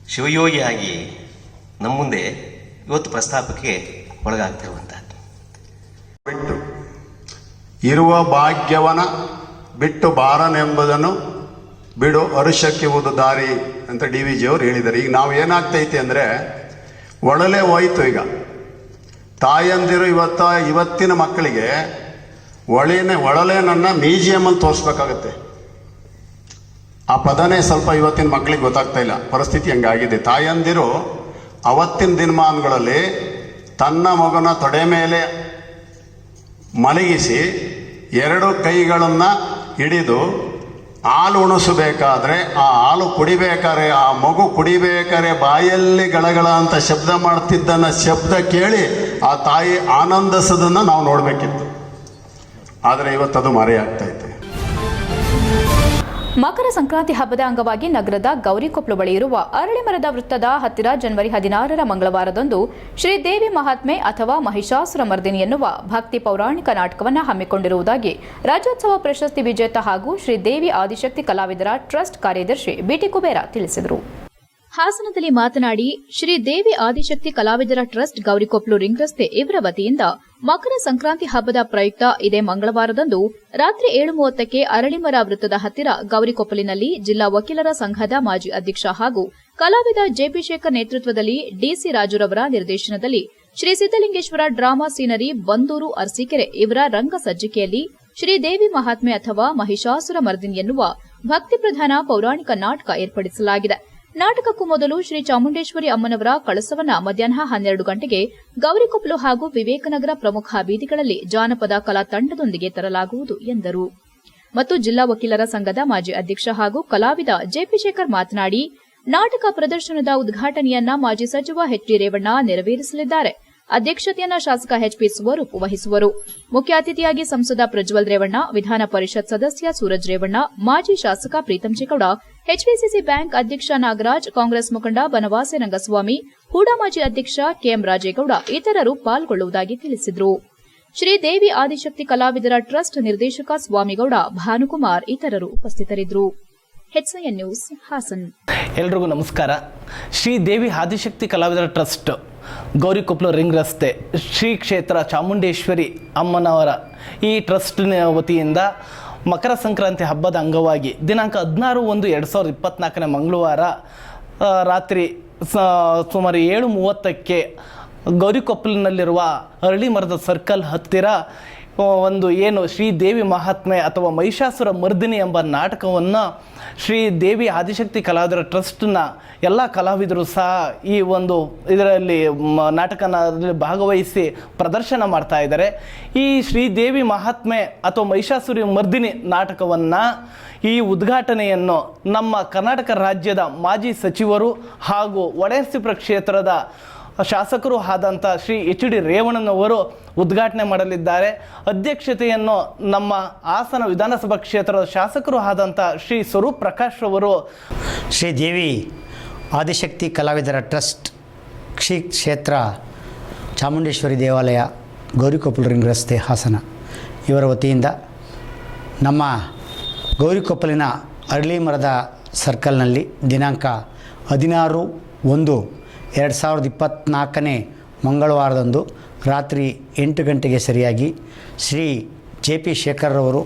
ಶಿವಯೋಗಿಯಾಗಿ ನಮ್ಮ ಮುಂದೆ ಇವತ್ತು ಪ್ರಸ್ತಾಪಕ್ಕೆ ಒಳಗಾಗ್ತಿರುವಂತಹದ್ದು. ಬಿಟ್ಟು ಇರುವ ಭಾಗ್ಯವನ ಬಿಟ್ಟು ಬಾರನೆಂಬುದನ್ನು ಬಿಡು ಅರುಷಕ್ಕಿವುದು ದಾರಿ ಅಂತ ಡಿ ವಿ ಜಿಯವರು ಹೇಳಿದ್ದಾರೆ. ಈಗ ನಾವು ಏನಾಗ್ತೈತಿ ಅಂದರೆ, ಒಳಲೆ ಹೋಯ್ತು ಈಗ. ತಾಯಂದಿರು ಇವತ್ತ, ಇವತ್ತಿನ ಮಕ್ಕಳಿಗೆ ಒಳೇನೆ ಒಳಲೇನನ್ನು ಮ್ಯೂಸಿಯಮಲ್ಲಿ ತೋರಿಸ್ಬೇಕಾಗತ್ತೆ. ಆ ಪದನೇ ಸ್ವಲ್ಪ ಇವತ್ತಿನ ಮಕ್ಕಳಿಗೆ ಗೊತ್ತಾಗ್ತಾ ಇಲ್ಲ. ಪರಿಸ್ಥಿತಿ ಹಂಗಾಗಿದೆ. ತಾಯಂದಿರು ಅವತ್ತಿನ ದಿನಮಾನಗಳಲ್ಲಿ ತನ್ನ ಮಗನ ತೊಡೆ ಮೇಲೆ ಮಲಗಿಸಿ ಎರಡು ಕೈಗಳನ್ನು ಹಿಡಿದು ಹಾಲು ಉಣಿಸಬೇಕಾದ್ರೆ ಆ ಹಾಲು ಕುಡಿಬೇಕಾದ್ರೆ, ಆ ಮಗು ಕುಡಿಬೇಕಾದ್ರೆ ಬಾಯಲ್ಲಿ ಗಳಗಳ ಅಂತ ಶಬ್ದ ಮಾಡ್ತಿದ್ದನ್ನ ಶಬ್ದ ಕೇಳಿ ಆ ತಾಯಿ ಆನಂದಿಸೋದನ್ನು ನಾವು ನೋಡಬೇಕಿತ್ತು. ಆದರೆ ಇವತ್ತದು ಮರೆಯಾಗ್ತೈತೆ ಮಕರ ಸಂಕ್ರಾಂತಿ ಹಬ್ಬದ ಅಂಗವಾಗಿ ನಗರದ ಗೌರಿಕೊಪ್ಲು ಬಳಿ ಇರುವ ಅರಳಿಮರದ ವೃತ್ತದ ಹತ್ತಿರ ಜನವರಿ ಹದಿನಾರರ ಮಂಗಳವಾರದಂದು ಶ್ರೀದೇವಿ ಮಹಾತ್ಮೆ ಅಥವಾ ಮಹಿಷಾಸುರ ಮರ್ದಿನಿ ಎನ್ನುವ ಭಕ್ತಿ ಪೌರಾಣಿಕ ನಾಟಕವನ್ನು ಹಮ್ಮಿಕೊಂಡಿರುವುದಾಗಿ ರಾಜ್ಯೋತ್ಸವ ಪ್ರಶಸ್ತಿ ವಿಜೇತ ಹಾಗೂ ಶ್ರೀದೇವಿ ಆದಿಶಕ್ತಿ ಕಲಾವಿದರ ಟ್ರಸ್ಟ್ ಕಾರ್ಯದರ್ಶಿ ಬಿಟಿ ಕುಬೇರ ತಿಳಿಸಿದರು. ಹಾಸನದಲ್ಲಿ ಮಾತನಾಡಿ, ಶ್ರೀ ದೇವಿ ಆದಿಶಕ್ತಿ ಕಲಾವಿದರ ಟ್ರಸ್ಟ್ ಗೌರಿಕೊಪ್ಲು ರಿಂಗ್ ರಸ್ತೆ ಇವರ ವತಿಯಿಂದ ಮಕರ ಸಂಕ್ರಾಂತಿ ಹಬ್ಬದ ಪ್ರಯುಕ್ತ ಇದೇ ಮಂಗಳವಾರದಂದು ರಾತ್ರಿ ಏಳು ಮೂವತ್ತಕ್ಕೆ ಅರಳಿಮರ ವೃತ್ತದ ಹತ್ತಿರ ಗೌರಿಕೊಪ್ಪಲಿನಲ್ಲಿ ಜಿಲ್ಲಾ ವಕೀಲರ ಸಂಘದ ಮಾಜಿ ಅಧ್ಯಕ್ಷ ಹಾಗೂ ಕಲಾವಿದ ಜೆಪಿ ಶೇಖರ್ ನೇತೃತ್ವದಲ್ಲಿ ಡಿಸಿ ರಾಜುರವರ ನಿರ್ದೇಶನದಲ್ಲಿ ಶ್ರೀ ಸಿದ್ದಲಿಂಗೇಶ್ವರ ಡ್ರಾಮಾ ಸೀನರಿ ಬಂದೂರು ಅರಸೀಕೆರೆ ಇವರ ರಂಗ ಸಜ್ಜಿಕೆಯಲ್ಲಿ ಶ್ರೀದೇವಿ ಮಹಾತ್ಮೆ ಅಥವಾ ಮಹಿಷಾಸುರ ಮರ್ದಿನಿ ಎನ್ನುವ ಭಕ್ತಿ ಪ್ರಧಾನ ಪೌರಾಣಿಕ ನಾಟಕ ಏರ್ಪಡಿಸಲಾಗಿದೆ. ನಾಟಕಕ್ಕೂ ಮೊದಲು ಶ್ರೀ ಚಾಮುಂಡೇಶ್ವರಿ ಅಮ್ಮನವರ ಕಳಸವನ್ನ ಮಧ್ಯಾಹ್ನ ಹನ್ನೆರಡು ಗಂಟೆಗೆ ಗೌರಿಕೊಪ್ಪಲು ಹಾಗೂ ವಿವೇಕನಗರ ಪ್ರಮುಖ ಬೀದಿಗಳಲ್ಲಿ ಜಾನಪದ ಕಲಾ ತಂಡದೊಂದಿಗೆ ತರಲಾಗುವುದು ಎಂದರು. ಮತ್ತು ಜಿಲ್ಲಾ ವಕೀಲರ ಸಂಘದ ಮಾಜಿ ಅಧ್ಯಕ್ಷ ಹಾಗೂ ಕಲಾವಿದ ಜೆಪಿ ಶೇಖರ್ ಮಾತನಾಡಿ, ನಾಟಕ ಪ್ರದರ್ಶನದ ಉದ್ಘಾಟನೆಯನ್ನ ಮಾಜಿ ಸಚಿವ ಎಚ್ಡಿ ರೇವಣ್ಣ ನೆರವೇರಿಸಲಿದ್ದಾರೆ. ಅಧ್ಯಕ್ಷತೆಯನ್ನ ಶಾಸಕ ಎಚ್ಪಿ ಸ್ವರೂಪ್ ವಹಿಸುವರು. ಮುಖ್ಯ ಅತಿಥಿಯಾಗಿ ಸಂಸದ ಪ್ರಜ್ವಲ್ ರೇವಣ್ಣ, ವಿಧಾನ ಪರಿಷತ್ ಸದಸ್ಯ ಸೂರಜ್ ರೇವಣ್ಣ, ಮಾಜಿ ಶಾಸಕ ಪ್ರೀತಂ ಚಿಗೌಡ ಎಚ್ಪಿಸಿಸಿ ಬ್ಯಾಂಕ್ ಅಧ್ಯಕ್ಷ ನಾಗರಾಜ್, ಕಾಂಗ್ರೆಸ್ ಮುಖಂಡ ಬನವಾಸಿ ರಂಗಸ್ವಾಮಿ, ಹೂಡಾ ಮಾಜಿ ಅಧ್ಯಕ್ಷ ಕೆಎಂ ರಾಜೇಗೌಡ ಇತರರು ಪಾಲ್ಗೊಳ್ಳುವುದಾಗಿ ತಿಳಿಸಿದರು. ಶ್ರೀದೇವಿ ಆದಿಶಕ್ತಿ ಕಲಾವಿದರ ಟ್ರಸ್ಟ್ ನಿರ್ದೇಶಕ ಸ್ವಾಮಿಗೌಡ, ಭಾನುಕುಮಾರ್ ಇತರರು ಉಪಸ್ಥಿತರಿದ್ದರು. ನ್ಯೂಸ್, ಹಾಸನ್. ಎಲ್ರಿಗೂ ನಮಸ್ಕಾರ. ಶ್ರೀ ದೇವಿ ಆದಿಶಕ್ತಿ ಕಲಾವಿದರ ಟ್ರಸ್ಟ್ ಗೌರಿಕೊಪ್ಪಲು ರಿಂಗ್ ರಸ್ತೆ, ಶ್ರೀ ಕ್ಷೇತ್ರ ಚಾಮುಂಡೇಶ್ವರಿ ಅಮ್ಮನವರ ಈ ಟ್ರಸ್ಟ್ನ ವತಿಯಿಂದ ಮಕರ ಸಂಕ್ರಾಂತಿ ಹಬ್ಬದ ಅಂಗವಾಗಿ ದಿನಾಂಕ ಹದಿನಾರು ಒಂದು ಎರಡು ಸಾವಿರದ ಇಪ್ಪತ್ನಾಲ್ಕನೇ ಮಂಗಳವಾರ ರಾತ್ರಿ ಸುಮಾರು ಏಳು ಮೂವತ್ತಕ್ಕೆ ಗೌರಿಕೊಪ್ಪಲಿನಲ್ಲಿರುವ ಅರಳಿ ಮರದ ಸರ್ಕಲ್ ಹತ್ತಿರ ಒಂದು ಏನು ಶ್ರೀ ದೇವಿ ಮಹಾತ್ಮೆ ಅಥವಾ ಮಹಿಷಾಸುರ ಮರ್ದಿನಿ ಎಂಬ ನಾಟಕವನ್ನು ಶ್ರೀ ದೇವಿ ಆದಿಶಕ್ತಿ ಕಲಾವಿದರ ಟ್ರಸ್ಟ್ನ ಎಲ್ಲ ಕಲಾವಿದರು ಸಹ ಈ ಒಂದು ಇದರಲ್ಲಿ ನಾಟಕನ ಭಾಗವಹಿಸಿ ಪ್ರದರ್ಶನ ಮಾಡ್ತಾ ಇದ್ದಾರೆ. ಈ ಶ್ರೀ ದೇವಿ ಮಹಾತ್ಮೆ ಅಥವಾ ಮಹಿಷಾಸುರಿ ಮರ್ದಿನಿ ನಾಟಕವನ್ನು ಈ ಉದ್ಘಾಟನೆಯನ್ನು ನಮ್ಮ ಕರ್ನಾಟಕ ರಾಜ್ಯದ ಮಾಜಿ ಸಚಿವರು ಹಾಗೂ ಒಡೆಸಿಪ್ರ ಕ್ಷೇತ್ರದ ಶಾಸಕರು ಆದಂಥ ಶ್ರೀ ಎಚ್ ಡಿ ರೇವಣ್ಣನವರು ಉದ್ಘಾಟನೆ ಮಾಡಲಿದ್ದಾರೆ. ಅಧ್ಯಕ್ಷತೆಯನ್ನು ನಮ್ಮ ಹಾಸನ ವಿಧಾನಸಭಾ ಕ್ಷೇತ್ರದ ಶಾಸಕರು ಆದಂಥ ಶ್ರೀ ಸ್ವರೂಪ್ ಪ್ರಕಾಶ್ ಅವರು ಶ್ರೀ ದೇವಿ ಆದಿಶಕ್ತಿ ಕಲಾವಿದರ ಟ್ರಸ್ಟ್ ಶ್ರೀ ಕ್ಷೇತ್ರ ಚಾಮುಂಡೇಶ್ವರಿ ದೇವಾಲಯ ಗೌರಿಕೊಪ್ಪಲು ರಿಂಗ್ ರಸ್ತೆ ಹಾಸನ. ಇವರ ವತಿಯಿಂದ ನಮ್ಮ ಗೌರಿಕೊಪ್ಪಲಿನ ಅರಳಿ ಮರದ ಸರ್ಕಲ್ನಲ್ಲಿ ದಿನಾಂಕ ಹದಿನಾರು ಒಂದು ಎರಡು ಸಾವಿರದ ಇಪ್ಪತ್ತ್ನಾಲ್ಕನೇ ಮಂಗಳವಾರದಂದು ರಾತ್ರಿ ಎಂಟು ಗಂಟೆಗೆ ಸರಿಯಾಗಿ ಶ್ರೀ ಜೆ ಪಿ ಶೇಖರ್ರವರು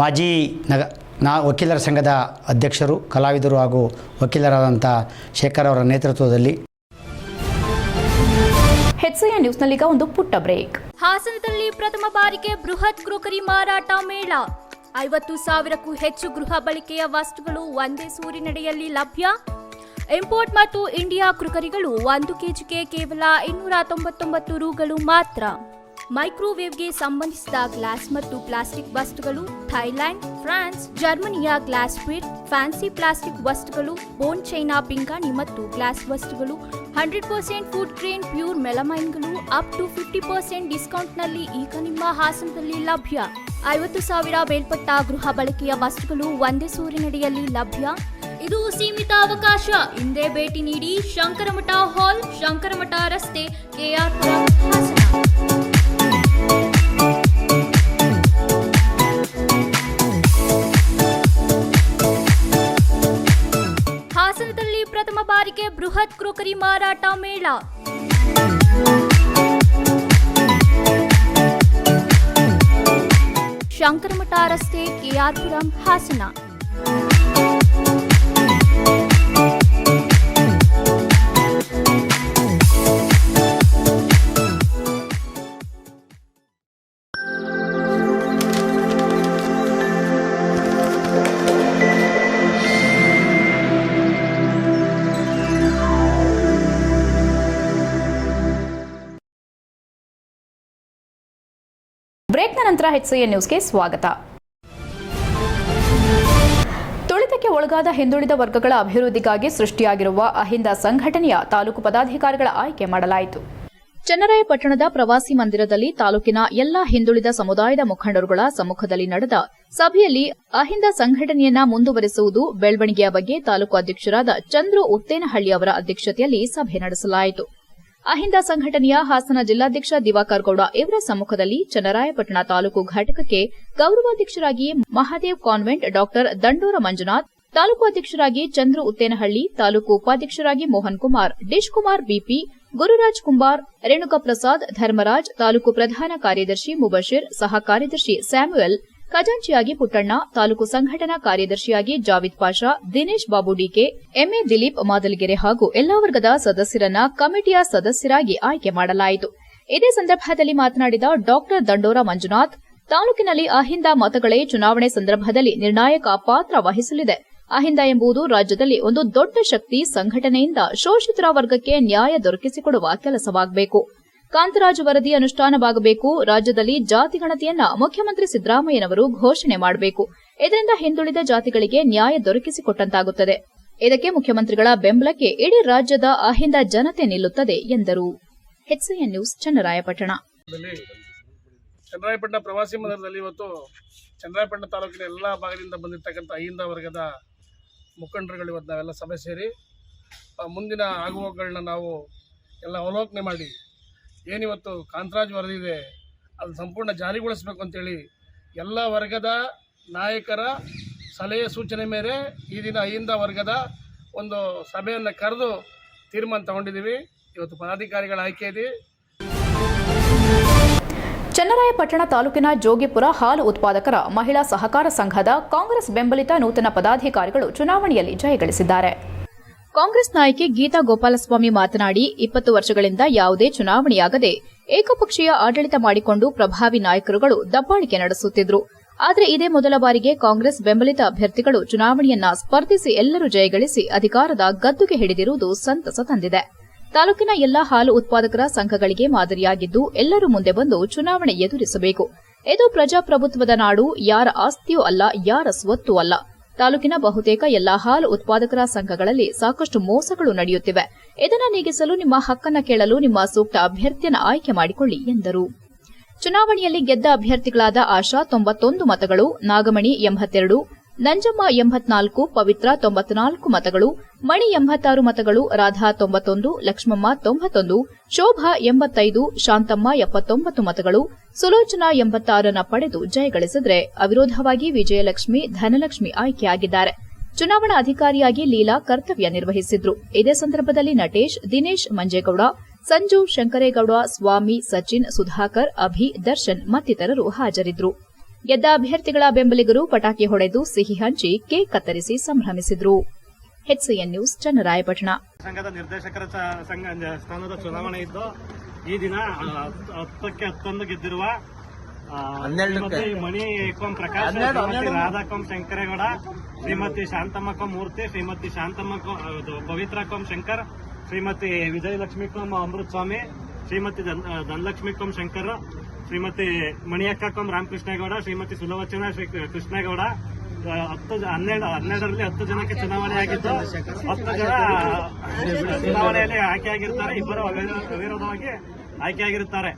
ಮಾಜಿ ನಗ ನಾ ವಕೀಲರ ಸಂಘದ ಅಧ್ಯಕ್ಷರು ಕಲಾವಿದರು ಹಾಗೂ ವಕೀಲರಾದಂಥ ಶೇಖರ್ ಅವರ ನೇತೃತ್ವದಲ್ಲಿ ಹೆಚ್ಸಿಯ ನ್ಯೂಸ್ನಲ್ಲೀಗ ಒಂದು ಪುಟ್ಟ ಬ್ರೇಕ್. ಹಾಸನದಲ್ಲಿ ಪ್ರಥಮ ಬಾರಿಗೆ ಬೃಹತ್ ಕ್ರೋಕರಿ ಮಾರಾಟ ಮೇಳ. ಐವತ್ತು ಸಾವಿರಕ್ಕೂ ಹೆಚ್ಚು ಗೃಹ ಬಳಕೆಯ ವಸ್ತುಗಳು ಒಂದೇ ಸೂರಿನಡಿಯಲ್ಲಿ ಲಭ್ಯ. ಇಂಪೋರ್ಟ್ ಮತ್ತು ಇಂಡಿಯಾ ಕ್ರುಕರಿಗಳು ಒಂದು ಕೆಜಿಗೆ ಕೇವಲ ಇನ್ನೂರ ತೊಂಬತ್ತೊಂಬತ್ತು ರೂಗಳು ಮಾತ್ರ. ಮೈಕ್ರೋವೇವ್ಗೆ ಸಂಬಂಧಿಸಿದ ಗ್ಲಾಸ್ ಮತ್ತು ಪ್ಲಾಸ್ಟಿಕ್ ವಸ್ತುಗಳು ಥೈಲ್ಯಾಂಡ್, ಫ್ರಾನ್ಸ್, ಜರ್ಮನಿಯ ಗ್ಲಾಸ್ ಫಿಟ್ ಫ್ಯಾನ್ಸಿ ಪ್ಲಾಸ್ಟಿಕ್ ವಸ್ತುಗಳು, ಬೋನ್ ಚೈನಾ ಪಿಂಗಾಣಿ ಮತ್ತು ಗ್ಲಾಸ್ ವಸ್ತುಗಳು, hundred percent food grain pure ಮೆಲಮೈನ್ಗಳು, up to fifty percent ಡಿಸ್ಕೌಂಟ್ನಲ್ಲಿ ಈಗ ನಿಮ್ಮ ಹಾಸನದಲ್ಲಿ ಲಭ್ಯ. ಐವತ್ತು ಸಾವಿರ ಮೇಲ್ಪಟ್ಟ ಗೃಹ ಬಳಕೆಯ ವಸ್ತುಗಳು ಒಂದೇ ಸೂರಿನಡಿಯಲ್ಲಿ ಲಭ್ಯ. ಇದು ಸೀಮಿತ ಅವಕಾಶ ಹಿಂದೆ ಭೇಟಿ ನೀಡಿ ಶಂಕರಮಠ ಹಾಲ್, ಶಂಕರಮಠ ರಸ್ತೆ, ಕೆಆರ್ ಹಾಸನ ಹಾಸನದಲ್ಲಿ ಪ್ರಥಮ ಬಾರಿಗೆ ಬೃಹತ್ ಕ್ರೋಕರಿ ಮಾರಾಟ ಮೇಳ. ಶಂಕರಮಠ ರಸ್ತೆ ಕೆಆರ್ಪುರಂ ಹಾಸನ. ಬ್ರೇಕ್ನ ನಂತರ ಎಚ್ಸಿಎನ್ ನ್ಯೂಸ್ಗೆ ಸ್ವಾಗತ. ತುಳಿತಕ್ಕೆ ಒಳಗಾದ ಹಿಂದುಳಿದ ವರ್ಗಗಳ ಅಭಿವೃದ್ಧಿಗಾಗಿ ಸೃಷ್ಟಿಯಾಗಿರುವ ಅಹಿಂದ ಸಂಘಟನೆಯ ತಾಲೂಕು ಪದಾಧಿಕಾರಿಗಳ ಆಯ್ಕೆ ಮಾಡಲಾಯಿತು. ಚನ್ನರಾಯಪಟ್ಟಣದ ಪ್ರವಾಸಿ ಮಂದಿರದಲ್ಲಿ ತಾಲೂಕಿನ ಎಲ್ಲಾ ಹಿಂದುಳಿದ ಸಮುದಾಯದ ಮುಖಂಡರುಗಳ ಸಮ್ಮುಖದಲ್ಲಿ ನಡೆದ ಸಭೆಯಲ್ಲಿ ಅಹಿಂದ ಸಂಘಟನೆಯನ್ನ ಮುಂದುವರೆಸುವುದು ಬೆಳವಣಿಗೆಯ ಬಗ್ಗೆ ತಾಲೂಕು ಅಧ್ಯಕ್ಷರಾದ ಚಂದ್ರು ಉತ್ತೇನಹಳ್ಳಿ ಅವರ ಅಧ್ಯಕ್ಷತೆಯಲ್ಲಿ ಸಭೆ ನಡೆಸಲಾಯಿತು. ಅಹಿಂದ ಸಂಘಟನೆಯ ಹಾಸನ ಜಿಲ್ಲಾಧ್ಯಕ್ಷ ದಿವಾಕರ್ ಗೌಡ ಇವರ ಸಮ್ಮುಖದಲ್ಲಿ ಚನ್ನರಾಯಪಟ್ಟಣ ತಾಲೂಕು ಘಟಕಕ್ಕೆ ಗೌರವಾಧ್ಯಕ್ಷರಾಗಿ ಮಹಾದೇವ್ ಕಾನ್ವೆಂಟ್ ಡಾಕ್ಟರ್ ದಂಡೂರ ಮಂಜುನಾಥ್, ತಾಲೂಕು ಅಧ್ಯಕ್ಷರಾಗಿ ಚಂದ್ರು ಉತ್ತೇನಹಳ್ಳಿ, ತಾಲೂಕು ಉಪಾಧ್ಯಕ್ಷರಾಗಿ ಮೋಹನ್ ಕುಮಾರ್ ಡಿಶ್ ಕುಮಾರ್ ಬಿಪಿ, ಗುರುರಾಜ್ ಕುಂಬಾರ್ ರೇಣುಕಾ ಪ್ರಸಾದ್ ಧರ್ಮರಾಜ್, ತಾಲೂಕು ಪ್ರಧಾನ ಕಾರ್ಯದರ್ಶಿ ಮುಬಶಿರ್, ಸಹ ಕಾರ್ಯದರ್ಶಿ ಸ್ಯಾಮ್ಯುಯಲ್ ಖಜಾಂಚಿಯಾಗಿ ಪುಟ್ಟಣ್ಣ, ತಾಲೂಕು ಸಂಘಟನಾ ಕಾರ್ಯದರ್ಶಿಯಾಗಿ ಜಾವಿದ್ ಪಾಷಾ, ದಿನೇಶ್ ಬಾಬು ಡಿಕೆ, ಎಂಎ ದಿಲೀಪ್ ಮಾದಲಗೆರೆ ಹಾಗೂ ಎಲ್ಲಾ ವರ್ಗದ ಸದಸ್ಯರನ್ನ ಕಮಿಟಿಯ ಸದಸ್ಯರಾಗಿ ಆಯ್ಕೆ ಮಾಡಲಾಯಿತು. ಇದೇ ಸಂದರ್ಭದಲ್ಲಿ ಮಾತನಾಡಿದ ಡಾಕ್ಟರ್ ದಂಡೋರ ಮಂಜುನಾಥ್, ತಾಲೂಕಿನಲ್ಲಿ ಅಹಿಂದ ಮತಗಳೇ ಚುನಾವಣೆ ಸಂದರ್ಭದಲ್ಲಿ ನಿರ್ಣಾಯಕ ಪಾತ್ರ ವಹಿಸಲಿದೆ. ಅಹಿಂದ ಎಂಬುದು ರಾಜ್ಯದಲ್ಲಿ ಒಂದು ದೊಡ್ಡ ಶಕ್ತಿ ಸಂಘಟನೆಯಿಂದ ಶೋಷಿತರ ವರ್ಗಕ್ಕೆ ನ್ಯಾಯ ದೊರಕಿಸಿಕೊಡುವ ಕೆಲಸವಾಗಬೇಕು. ಕಾಂತರಾಜ್ ವರದಿ ಅನುಷ್ಠಾನವಾಗಬೇಕು. ರಾಜ್ಯದಲ್ಲಿ ಜಾತಿ ಗಣತಿಯನ್ನ ಮುಖ್ಯಮಂತ್ರಿ ಸಿದ್ದರಾಮಯ್ಯನವರು ಘೋಷಣೆ ಮಾಡಬೇಕು. ಇದರಿಂದ ಹಿಂದುಳಿದ ಜಾತಿಗಳಿಗೆ ನ್ಯಾಯ ದೊರಕಿಸಿಕೊಟ್ಟಂತಾಗುತ್ತದೆ. ಇದಕ್ಕೆ ಮುಖ್ಯಮಂತ್ರಿಗಳ ಬೆಂಬಲಕ್ಕೆ ಇಡೀ ರಾಜ್ಯದ ಅಹಿಂದ ಜನತೆ ನಿಲ್ಲುತ್ತದೆ ಎಂದರು. ನ್ಯೂಸ್, ಚನ್ನರಾಯಪಟ್ಟಣ. ಚನ್ನರಾಯಪಟ್ಟಣ ಪ್ರವಾಸಿ ಮಂದಿರದಲ್ಲಿ ಇವತ್ತು ಚನ್ನರಾಯಪಟ್ಟಣ ತಾಲೂಕಿನ ಎಲ್ಲ ಭಾಗದಿಂದ ಬಂದಿರತಕ್ಕಂಥ ಅಹಿಂದ ವರ್ಗದ ಮುಖಂಡರುಗಳು ಇವತ್ತು ನಾವೆಲ್ಲ ಸಭೆ ಸೇರಿ ಮುಂದಿನ ಆಗುವಗಳನ್ನ ನಾವು ಎಲ್ಲ ಅವಲೋಕನೆ ಮಾಡಿ ಏನಿವತ್ತು ಕಾಂತರಾಜ್ ವರದಿ ಇದೆ ಅದು ಸಂಪೂರ್ಣ ಜಾರಿಗೊಳಿಸಬೇಕು ಅಂತೇಳಿ ಎಲ್ಲ ವರ್ಗದ ನಾಯಕರ ಸಲಹೆ ಸೂಚನೆ ಮೇರೆ ಈ ದಿನ ಅಹಿಂದ ವರ್ಗದ ಒಂದು ಸಭೆಯನ್ನು ಕರೆದು ತೀರ್ಮಾನ ತಗೊಂಡಿದ್ದೀವಿ. ಇವತ್ತು ಪದಾಧಿಕಾರಿಗಳ ಆಯ್ಕೆ ಇದೆ. ಚನ್ನರಾಯಪಟ್ಟಣ ತಾಲೂಕಿನ ಜೋಗಿಪುರ ಹಾಲು ಉತ್ಪಾದಕರ ಮಹಿಳಾ ಸಹಕಾರ ಸಂಘದ ಕಾಂಗ್ರೆಸ್ ಬೆಂಬಲಿತ ನೂತನ ಪದಾಧಿಕಾರಿಗಳು ಚುನಾವಣೆಯಲ್ಲಿ ಜಯಗಳಿಸಿದ್ದಾರೆ. ಕಾಂಗ್ರೆಸ್ ನಾಯಕಿ ಗೀತಾ ಗೋಪಾಲಸ್ವಾಮಿ ಮಾತನಾಡಿ ಇಪ್ಪತ್ತು ವರ್ಷಗಳಿಂದ ಯಾವುದೇ ಚುನಾವಣೆಯಾಗದೆ ಏಕಪಕ್ಷೀಯ ಆಡಳಿತ ಮಾಡಿಕೊಂಡು ಪ್ರಭಾವಿ ನಾಯಕರುಗಳು ದಬ್ಬಾಳಿಕೆ ನಡೆಸುತ್ತಿದ್ರು. ಆದರೆ ಇದೇ ಮೊದಲ ಬಾರಿಗೆ ಕಾಂಗ್ರೆಸ್ ಬೆಂಬಲಿತ ಅಭ್ಯರ್ಥಿಗಳು ಚುನಾವಣೆಯನ್ನ ಸ್ಪರ್ಧಿಸಿ ಎಲ್ಲರೂ ಜಯಗಳಿಸಿ ಅಧಿಕಾರದ ಗದ್ದುಗೆ ಹಿಡಿದಿರುವುದು ಸಂತಸ ತಂದಿದೆ. ತಾಲೂಕಿನ ಎಲ್ಲಾ ಹಾಲು ಉತ್ಪಾದಕರ ಸಂಘಗಳಿಗೆ ಮಾದರಿಯಾಗಿದ್ದು ಎಲ್ಲರೂ ಮುಂದೆ ಬಂದು ಚುನಾವಣೆ ಎದುರಿಸಬೇಕು. ಇದು ಪ್ರಜಾಪ್ರಭುತ್ವದ ನಾಡು, ಯಾರ ಆಸ್ತಿಯೂ ಅಲ್ಲ, ಯಾರ ಸ್ವತ್ತೂ ಅಲ್ಲ. ತಾಲೂಕಿನ ಬಹುತೇಕ ಎಲ್ಲಾ ಹಾಲು ಉತ್ಪಾದಕರ ಸಂಘಗಳಲ್ಲಿ ಸಾಕಷ್ಟು ಮೋಸಗಳು ನಡೆಯುತ್ತಿವೆ. ಇದನ್ನು ನೀಗಿಸಲು ನಿಮ್ಮ ಹಕ್ಕನ್ನು ಕೇಳಲು ನಿಮ್ಮ ಸೂಕ್ತ ಅಭ್ಯರ್ಥಿಯನ್ನು ಆಯ್ಕೆ ಮಾಡಿಕೊಳ್ಳಿ, ಎಂದರು. ಚುನಾವಣೆಯಲ್ಲಿ ಗೆದ್ದ ಅಭ್ಯರ್ಥಿಗಳಾದ ಆಶಾ ತೊಂಬತ್ತೊಂದು ಮತಗಳು, ನಾಗಮಣಿ ಎಂಬತ್ತೆರಡು ನಂಜಮ್ಮ ಎಂಬತ್ನಾಲ್ಕು, ಪವಿತ್ರ ತೊಂಬತ್ನಾಲ್ಕು ಮತಗಳು, ಮಣಿ ಎಂಬತ್ತಾರು ಮತಗಳು, ರಾಧಾ ತೊಂಬತ್ತೊಂದು, ಲಕ್ಷ್ಮಮ್ಮ ತೊಂಬತ್ತೊಂದು, ಶೋಭಾ ಎಂಬತ್ತೈದು, ಶಾಂತಮ್ಮ ಎಪ್ಪತ್ತೊಂಬತ್ತು ಮತಗಳು, ಸುಲೋಚನಾ ಎಂಬತ್ತಾರನ್ನ ಪಡೆದು ಜಯಗಳಿಸಿದರೆ ಅವಿರೋಧವಾಗಿ ವಿಜಯಲಕ್ಷ್ಮಿ, ಧನಲಕ್ಷ್ಮಿ ಆಯ್ಕೆಯಾಗಿದ್ದಾರೆ ಚುನಾವಣಾ ಅಧಿಕಾರಿಯಾಗಿ ಲೀಲಾ ಕರ್ತವ್ಯ ನಿರ್ವಹಿಸಿದ್ರು. ಇದೇ ಸಂದರ್ಭದಲ್ಲಿ ನಟೇಶ್, ದಿನೇಶ್ ಮಂಜೇಗೌಡ, ಸಂಜು ಶಂಕರೇಗೌಡ, ಸ್ವಾಮಿ ಸಚಿನ್ ಸುಧಾಕರ್, ಅಭಿ, ದರ್ಶನ್ ಮತ್ತಿತರರು ಹಾಜರಿದ್ದರು ಗೆದ್ದ ಅಭ್ಯರ್ಥಿಗಳ ಬೆಂಬಲಿಗರು ಪಟಾಕಿ ಹೊಡೆದು ಸಿಹಿ ಹಂಚಿ ಕೇಕ್ ಕತ್ತರಿಸಿ ಸಂಭ್ರಮಿಸಿದ್ರು. HCN news Channarayapatna. ಸಂಘದ ನಿರ್ದೇಶಕರ ಸ್ಥಾನದ ಚುನಾವಣೆ ಇದ್ದು ಈ ದಿನ ಹತ್ತಕ್ಕೆ ಹತ್ತೊಂದು ಗೆದ್ದಿರುವ ಮಣಿ ಕೋಂ ಪ್ರಕಾಶ್ ಶ್ರೀಮತಿ ರಾಧಾಕೋಂ ಶಂಕರೇಗೌಡ ಶ್ರೀಮತಿ ಶಾಂತಮ್ಮ ಕೋಂ ಮೂರ್ತಿ ಶ್ರೀಮತಿ ಶಾಂತಮ್ಮ ಕೋಂ ಅದು ಪವಿತ್ರ ಕೋಂ ಶಂಕರ್ ಶ್ರೀಮತಿ ವಿಜಯಲಕ್ಷ್ಮಿ ಕೋಂ ಅಮೃತ ಸ್ವಾಮಿ ಶ್ರೀಮತಿ ಧನಲಕ್ಷ್ಮಿ ಕೋಂ ಶಂಕರ್ ಶ್ರೀಮತಿ ಮಣಿಯಕ್ಕ ಕೋಂ ರಾಮಕೃಷ್ಣೇಗೌಡ ಶ್ರೀಮತಿ ಸುಲವಚನ ಶ್ರೀ ಕೃಷ್ಣೇಗೌಡ ಹತ್ತು ಹನ್ನೆರಡು ಹನ್ನೆರಡರಲ್ಲಿ ಹತ್ತು ಜನಕ್ಕೆ ಚುನಾವಣೆ ಆಗಿದ್ದು ಹತ್ತು ಜನ ಚುನಾವಣೆಯಲ್ಲಿ ಆಯ್ಕೆಯಾಗಿರ್ತಾರೆ ಇಬ್ಬರು ಅವಿರೋ- ಅವಿರೋಧವಾಗಿ ಆಯ್ಕೆಯಾಗಿರುತ್ತಾರೆ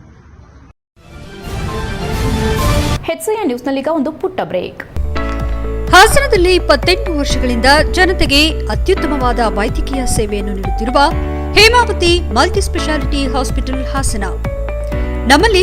ಹೆಚ್ಸಿಎ ನ್ಯೂಸ್ನಲ್ಲೀಗ ಒಂದು ಪುಟ್ಟ ಬ್ರೇಕ್. ಹಾಸನದಲ್ಲಿ ಇಪ್ಪತ್ತೆಂಟು ವರ್ಷಗಳಿಂದ ಜನತೆಗೆ ಅತ್ಯುತ್ತಮವಾದ ವೈದ್ಯಕೀಯ ಸೇವೆಯನ್ನು ನೀಡುತ್ತಿರುವ Hemavathi multi speciality hospital Hassan. ನಮ್ಮಲ್ಲಿ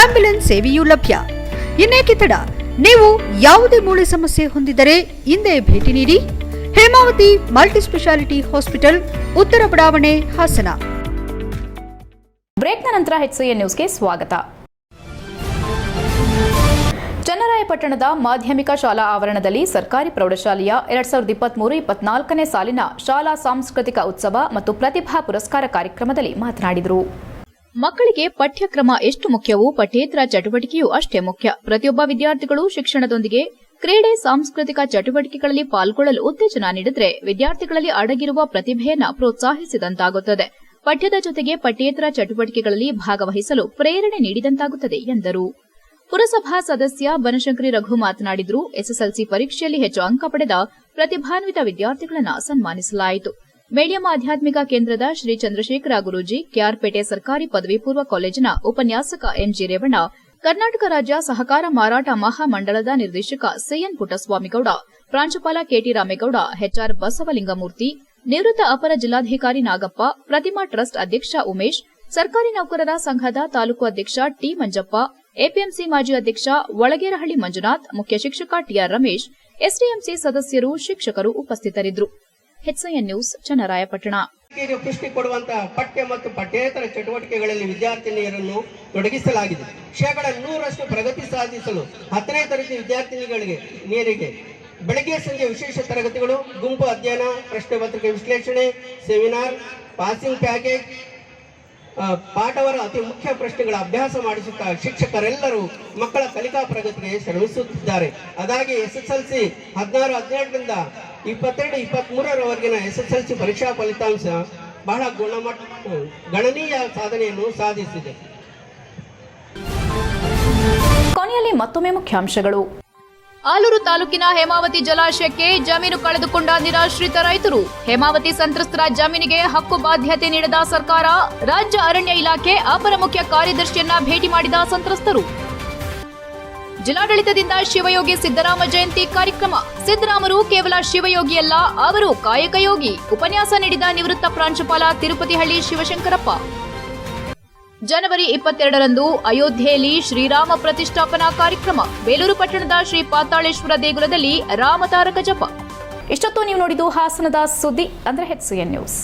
ಆಂಬ್ಯುಲೆನ್ಸ್ ಸೇವೆಯೂ ಲಭ್ಯ. ಇನ್ನೇಕೆ ತಡ ನೀವು ಯಾವುದೇ ಮೂಳೆ ಸಮಸ್ಯೆ ಹೊಂದಿದ್ದರೆ ಹಿಂದೆ ಭೇಟಿ ನೀಡಿ. ಹೇಮಾವತಿ ಮಲ್ಟಿ ಸ್ಪೆಷಾಲಿಟಿ ಹಾಸ್ಪಿಟಲ್, ಉತ್ತರ ಬಡಾವಣೆ, ಹಾಸನ. ಬ್ರೇಕ್ನ ನಂತರ ಎಚ್ಸಿಎನ್ ನ್ಯೂಸ್ಗೆ ಸ್ವಾಗತ. ಚನ್ನರಾಯಪಟ್ಟಣದ ಮಾಧ್ಯಮಿಕ ಶಾಲಾ ಆವರಣದಲ್ಲಿ ಸರ್ಕಾರಿ ಪ್ರೌಢಶಾಲೆಯ ಎರಡ್ ಸಾವಿರದ ಇಪ್ಪತ್ಮೂರು ಇಪ್ಪತ್ನಾಲ್ಕನೇ ಸಾಲಿನ ಶಾಲಾ ಸಾಂಸ್ಕೃತಿಕ ಉತ್ಸವ ಮತ್ತು ಪ್ರತಿಭಾ ಪುರಸ್ಕಾರ ಕಾರ್ಯಕ್ರಮದಲ್ಲಿ ಮಾತನಾಡಿದರು. ಮಕ್ಕಳಿಗೆ ಪಠ್ಯಕ್ರಮ ಎಷ್ಟು ಮುಖ್ಯವೋ ಪಠ್ಯೇತರ ಚಟುವಟಿಕೆಯೂ ಅಷ್ಟೇ ಮುಖ್ಯ. ಪ್ರತಿಯೊಬ್ಬ ವಿದ್ಯಾರ್ಥಿಗಳು ಶಿಕ್ಷಣದೊಂದಿಗೆ ಕ್ರೀಡೆ, ಸಾಂಸ್ಕೃತಿಕ ಚಟುವಟಿಕೆಗಳಲ್ಲಿ ಪಾಲ್ಗೊಳ್ಳಲು ಉತ್ತೇಜನ ನೀಡಿದ್ರೆ ವಿದ್ಯಾರ್ಥಿಗಳಲ್ಲಿ ಅಡಗಿರುವ ಪ್ರತಿಭೆಯನ್ನು ಪ್ರೋತ್ಸಾಹಿಸಿದಂತಾಗುತ್ತದೆ. ಪಠ್ಯದ ಜೊತೆಗೆ ಪಠ್ಯೇತರ ಚಟುವಟಿಕೆಗಳಲ್ಲಿ ಭಾಗವಹಿಸಲು ಪ್ರೇರಣೆ ನೀಡಿದಂತಾಗುತ್ತದೆ ಎಂದರು. ಪುರಸಭಾ ಸದಸ್ಯ ಬನಶಂಕರಿ ರಘು ಮಾತನಾಡಿದರು, ಎಸ್ಎಸ್ಎಲ್ಸಿ ಪರೀಕ್ಷೆಯಲ್ಲಿ ಹೆಚ್ಚು ಅಂಕ ಪಡೆದ ಪ್ರತಿಭಾನ್ವಿತ ವಿದ್ಯಾರ್ಥಿಗಳನ್ನು ಸನ್ಮಾನಿಸಲಾಯಿತು. ಮೇಳಿಯಮ್ಮ ಆಧ್ಯಾತ್ಮಿಕ ಕೇಂದ್ರದ ಶ್ರೀ ಚಂದ್ರಶೇಖರ ಗುರೂಜಿ, ಕೆಆರ್ಪೇಟೆ ಸರ್ಕಾರಿ ಪದವಿ ಪೂರ್ವ ಕಾಲೇಜಿನ ಉಪನ್ಯಾಸಕ ಎಂಜಿ ರೇವಣ್ಣ, ಕರ್ನಾಟಕ ರಾಜ್ಯ ಸಹಕಾರ ಮಾರಾಟ ಮಹಾಮಂಡಳದ ನಿರ್ದೇಶಕ ಸಿಎನ್ ಪುಟ್ಟಸ್ವಾಮಿಗೌಡ, ಪ್ರಾಂಶುಪಾಲ ಕೆಟಿ ರಾಮೇಗೌಡ, ಎಚ್ಆರ್ ಬಸವಲಿಂಗಮೂರ್ತಿ, ನಿವೃತ್ತ ಅಪರ ಜಿಲ್ಲಾಧಿಕಾರಿ ನಾಗಪ್ಪ, ಪ್ರತಿಮಾ ಟ್ರಸ್ಟ್ ಅಧ್ಯಕ್ಷ ಉಮೇಶ್, ಸರ್ಕಾರಿ ನೌಕರರ ಸಂಘದ ತಾಲೂಕು ಅಧ್ಯಕ್ಷ ಟಿ ಮಂಜಪ್ಪ, ಎಪಿಎಂಸಿ ಮಾಜಿ ಅಧ್ಯಕ್ಷ ಒಳಗೇರಹಳ್ಳಿ ಮಂಜುನಾಥ್, ಮುಖ್ಯ ಶಿಕ್ಷಕ ಟಿಆರ್ ರಮೇಶ್, ಎಸ್ಡಿಎಂಸಿ ಸದಸ್ಯರು ಶಿಕ್ಷಕರು ಉಪಸ್ಥಿತರಿದ್ದರು. HIN news Channarayapatna. ಪುಷ್ಟಿ ಕೊಡುವಂತಹ ಪಠ್ಯ ಮತ್ತು ಪಠ್ಯೇತರ ಚಟುವಟಿಕೆಗಳಲ್ಲಿ ವಿದ್ಯಾರ್ಥಿನಿಯರನ್ನು ತೊಡಗಿಸಲಾಗಿದೆ. ಶೇಕಡ ನೂರಷ್ಟು ಪ್ರಗತಿ ಸಾಧಿಸಲು ಹತ್ತನೇ ತರಗತಿ ವಿದ್ಯಾರ್ಥಿನಿಗಳಿಗೆ ನೀರಿಗೆ ಬೆಳಗ್ಗೆ ಸಂಜೆ ವಿಶೇಷ ತರಗತಿಗಳು, ಗುಂಪು ಅಧ್ಯಯನ, ಪ್ರಶ್ನೆ ಪತ್ರಿಕೆ ವಿಶ್ಲೇಷಣೆ, ಸೆಮಿನಾರ್, ಪಾಸಿಂಗ್ ಪ್ಯಾಕೇಜ್ ಪಾಠವರ ಅತಿ ಮುಖ್ಯ ಪ್ರಶ್ನೆಗಳ ಅಭ್ಯಾಸ ಮಾಡಿಸುತ್ತಾ ಶಿಕ್ಷಕರೆಲ್ಲರೂ ಮಕ್ಕಳ ಕಲಿಕಾ ಪ್ರಗತಿಗೆ ಶ್ರಮಿಸುತ್ತಿದ್ದಾರೆ. ಅದಾಗಿ ಎಸ್ ಎಸ್ ಎಲ್ ಸಿ ಹದಿನಾರು, ಹದಿನೇಳರಿಂದ ಇಪ್ಪತ್ತೆರಡು ಇಪ್ಪತ್ತ್ಮೂರರವರೆಗಿನ ಎಸ್ ಎಸ್ ಎಲ್ ಸಿ ಪರೀಕ್ಷಾ ಫಲಿತಾಂಶ ಬಹಳ ಗುಣಮಟ್ಟ, ಗಣನೀಯ ಸಾಧನೆಯನ್ನು ಸಾಧಿಸಿದೆ. ಕೊನೆಯಲ್ಲಿ ಮತ್ತೊಮ್ಮೆ ಮುಖ್ಯಾಂಶಗಳು. ಆಲೂರು ತಾಲೂಕಿನ ಹೇಮಾವತಿ ಜಲಾಶಯಕ್ಕೆ ಜಮೀನು ಕಳೆದುಕೊಂಡ ನಿರಾಶ್ರಿತ ರೈತರು. ಹೇಮಾವತಿ ಸಂತ್ರಸ್ತರ ಜಮೀನಿಗೆ ಹಕ್ಕು ಬಾಧ್ಯತೆ ನೀಡದ ಸರ್ಕಾರ, ರಾಜ್ಯ ಅರಣ್ಯ ಇಲಾಖೆ ಅಪರ ಮುಖ್ಯ ಕಾರ್ಯದರ್ಶಿಯನ್ನ ಭೇಟಿ ಮಾಡಿದ ಸಂತ್ರಸ್ತರು. ಜಿಲ್ಲಾಡಳಿತದಿಂದ ಶಿವಯೋಗಿ ಸಿದ್ದರಾಮ ಜಯಂತಿ ಕಾರ್ಯಕ್ರಮ. ಸಿದ್ದರಾಮರು ಕೇವಲ ಶಿವಯೋಗಿಯಲ್ಲ ಅವರು ಕಾಯಕಯೋಗಿ ಉಪನ್ಯಾಸ ನೀಡಿದ ನಿವೃತ್ತ ಪ್ರಾಂಶುಪಾಲ ತಿರುಪತಿಹಳ್ಳಿ ಶಿವಶಂಕರಪ್ಪ. ಜನವರಿ ಇಪ್ಪತ್ತೆರಡರಂದು ಅಯೋಧ್ಯೆಯಲ್ಲಿ ಶ್ರೀರಾಮ ಪ್ರತಿಷ್ಠಾಪನಾ ಕಾರ್ಯಕ್ರಮ. ಬೇಲೂರು ಪಟ್ಟಣದ ಶ್ರೀ ಪಾತಾಳೇಶ್ವರ ದೇಗುಲದಲ್ಲಿ ರಾಮತಾರಕ ಜಪ. ಇಷ್ಟೊತ್ತು ನೀವು ನೋಡಿದ್ದು ಹಾಸನದ ಸುದ್ದಿ ಅಂದ್ರೆ ಎನ್ ನ್ಯೂಸ್.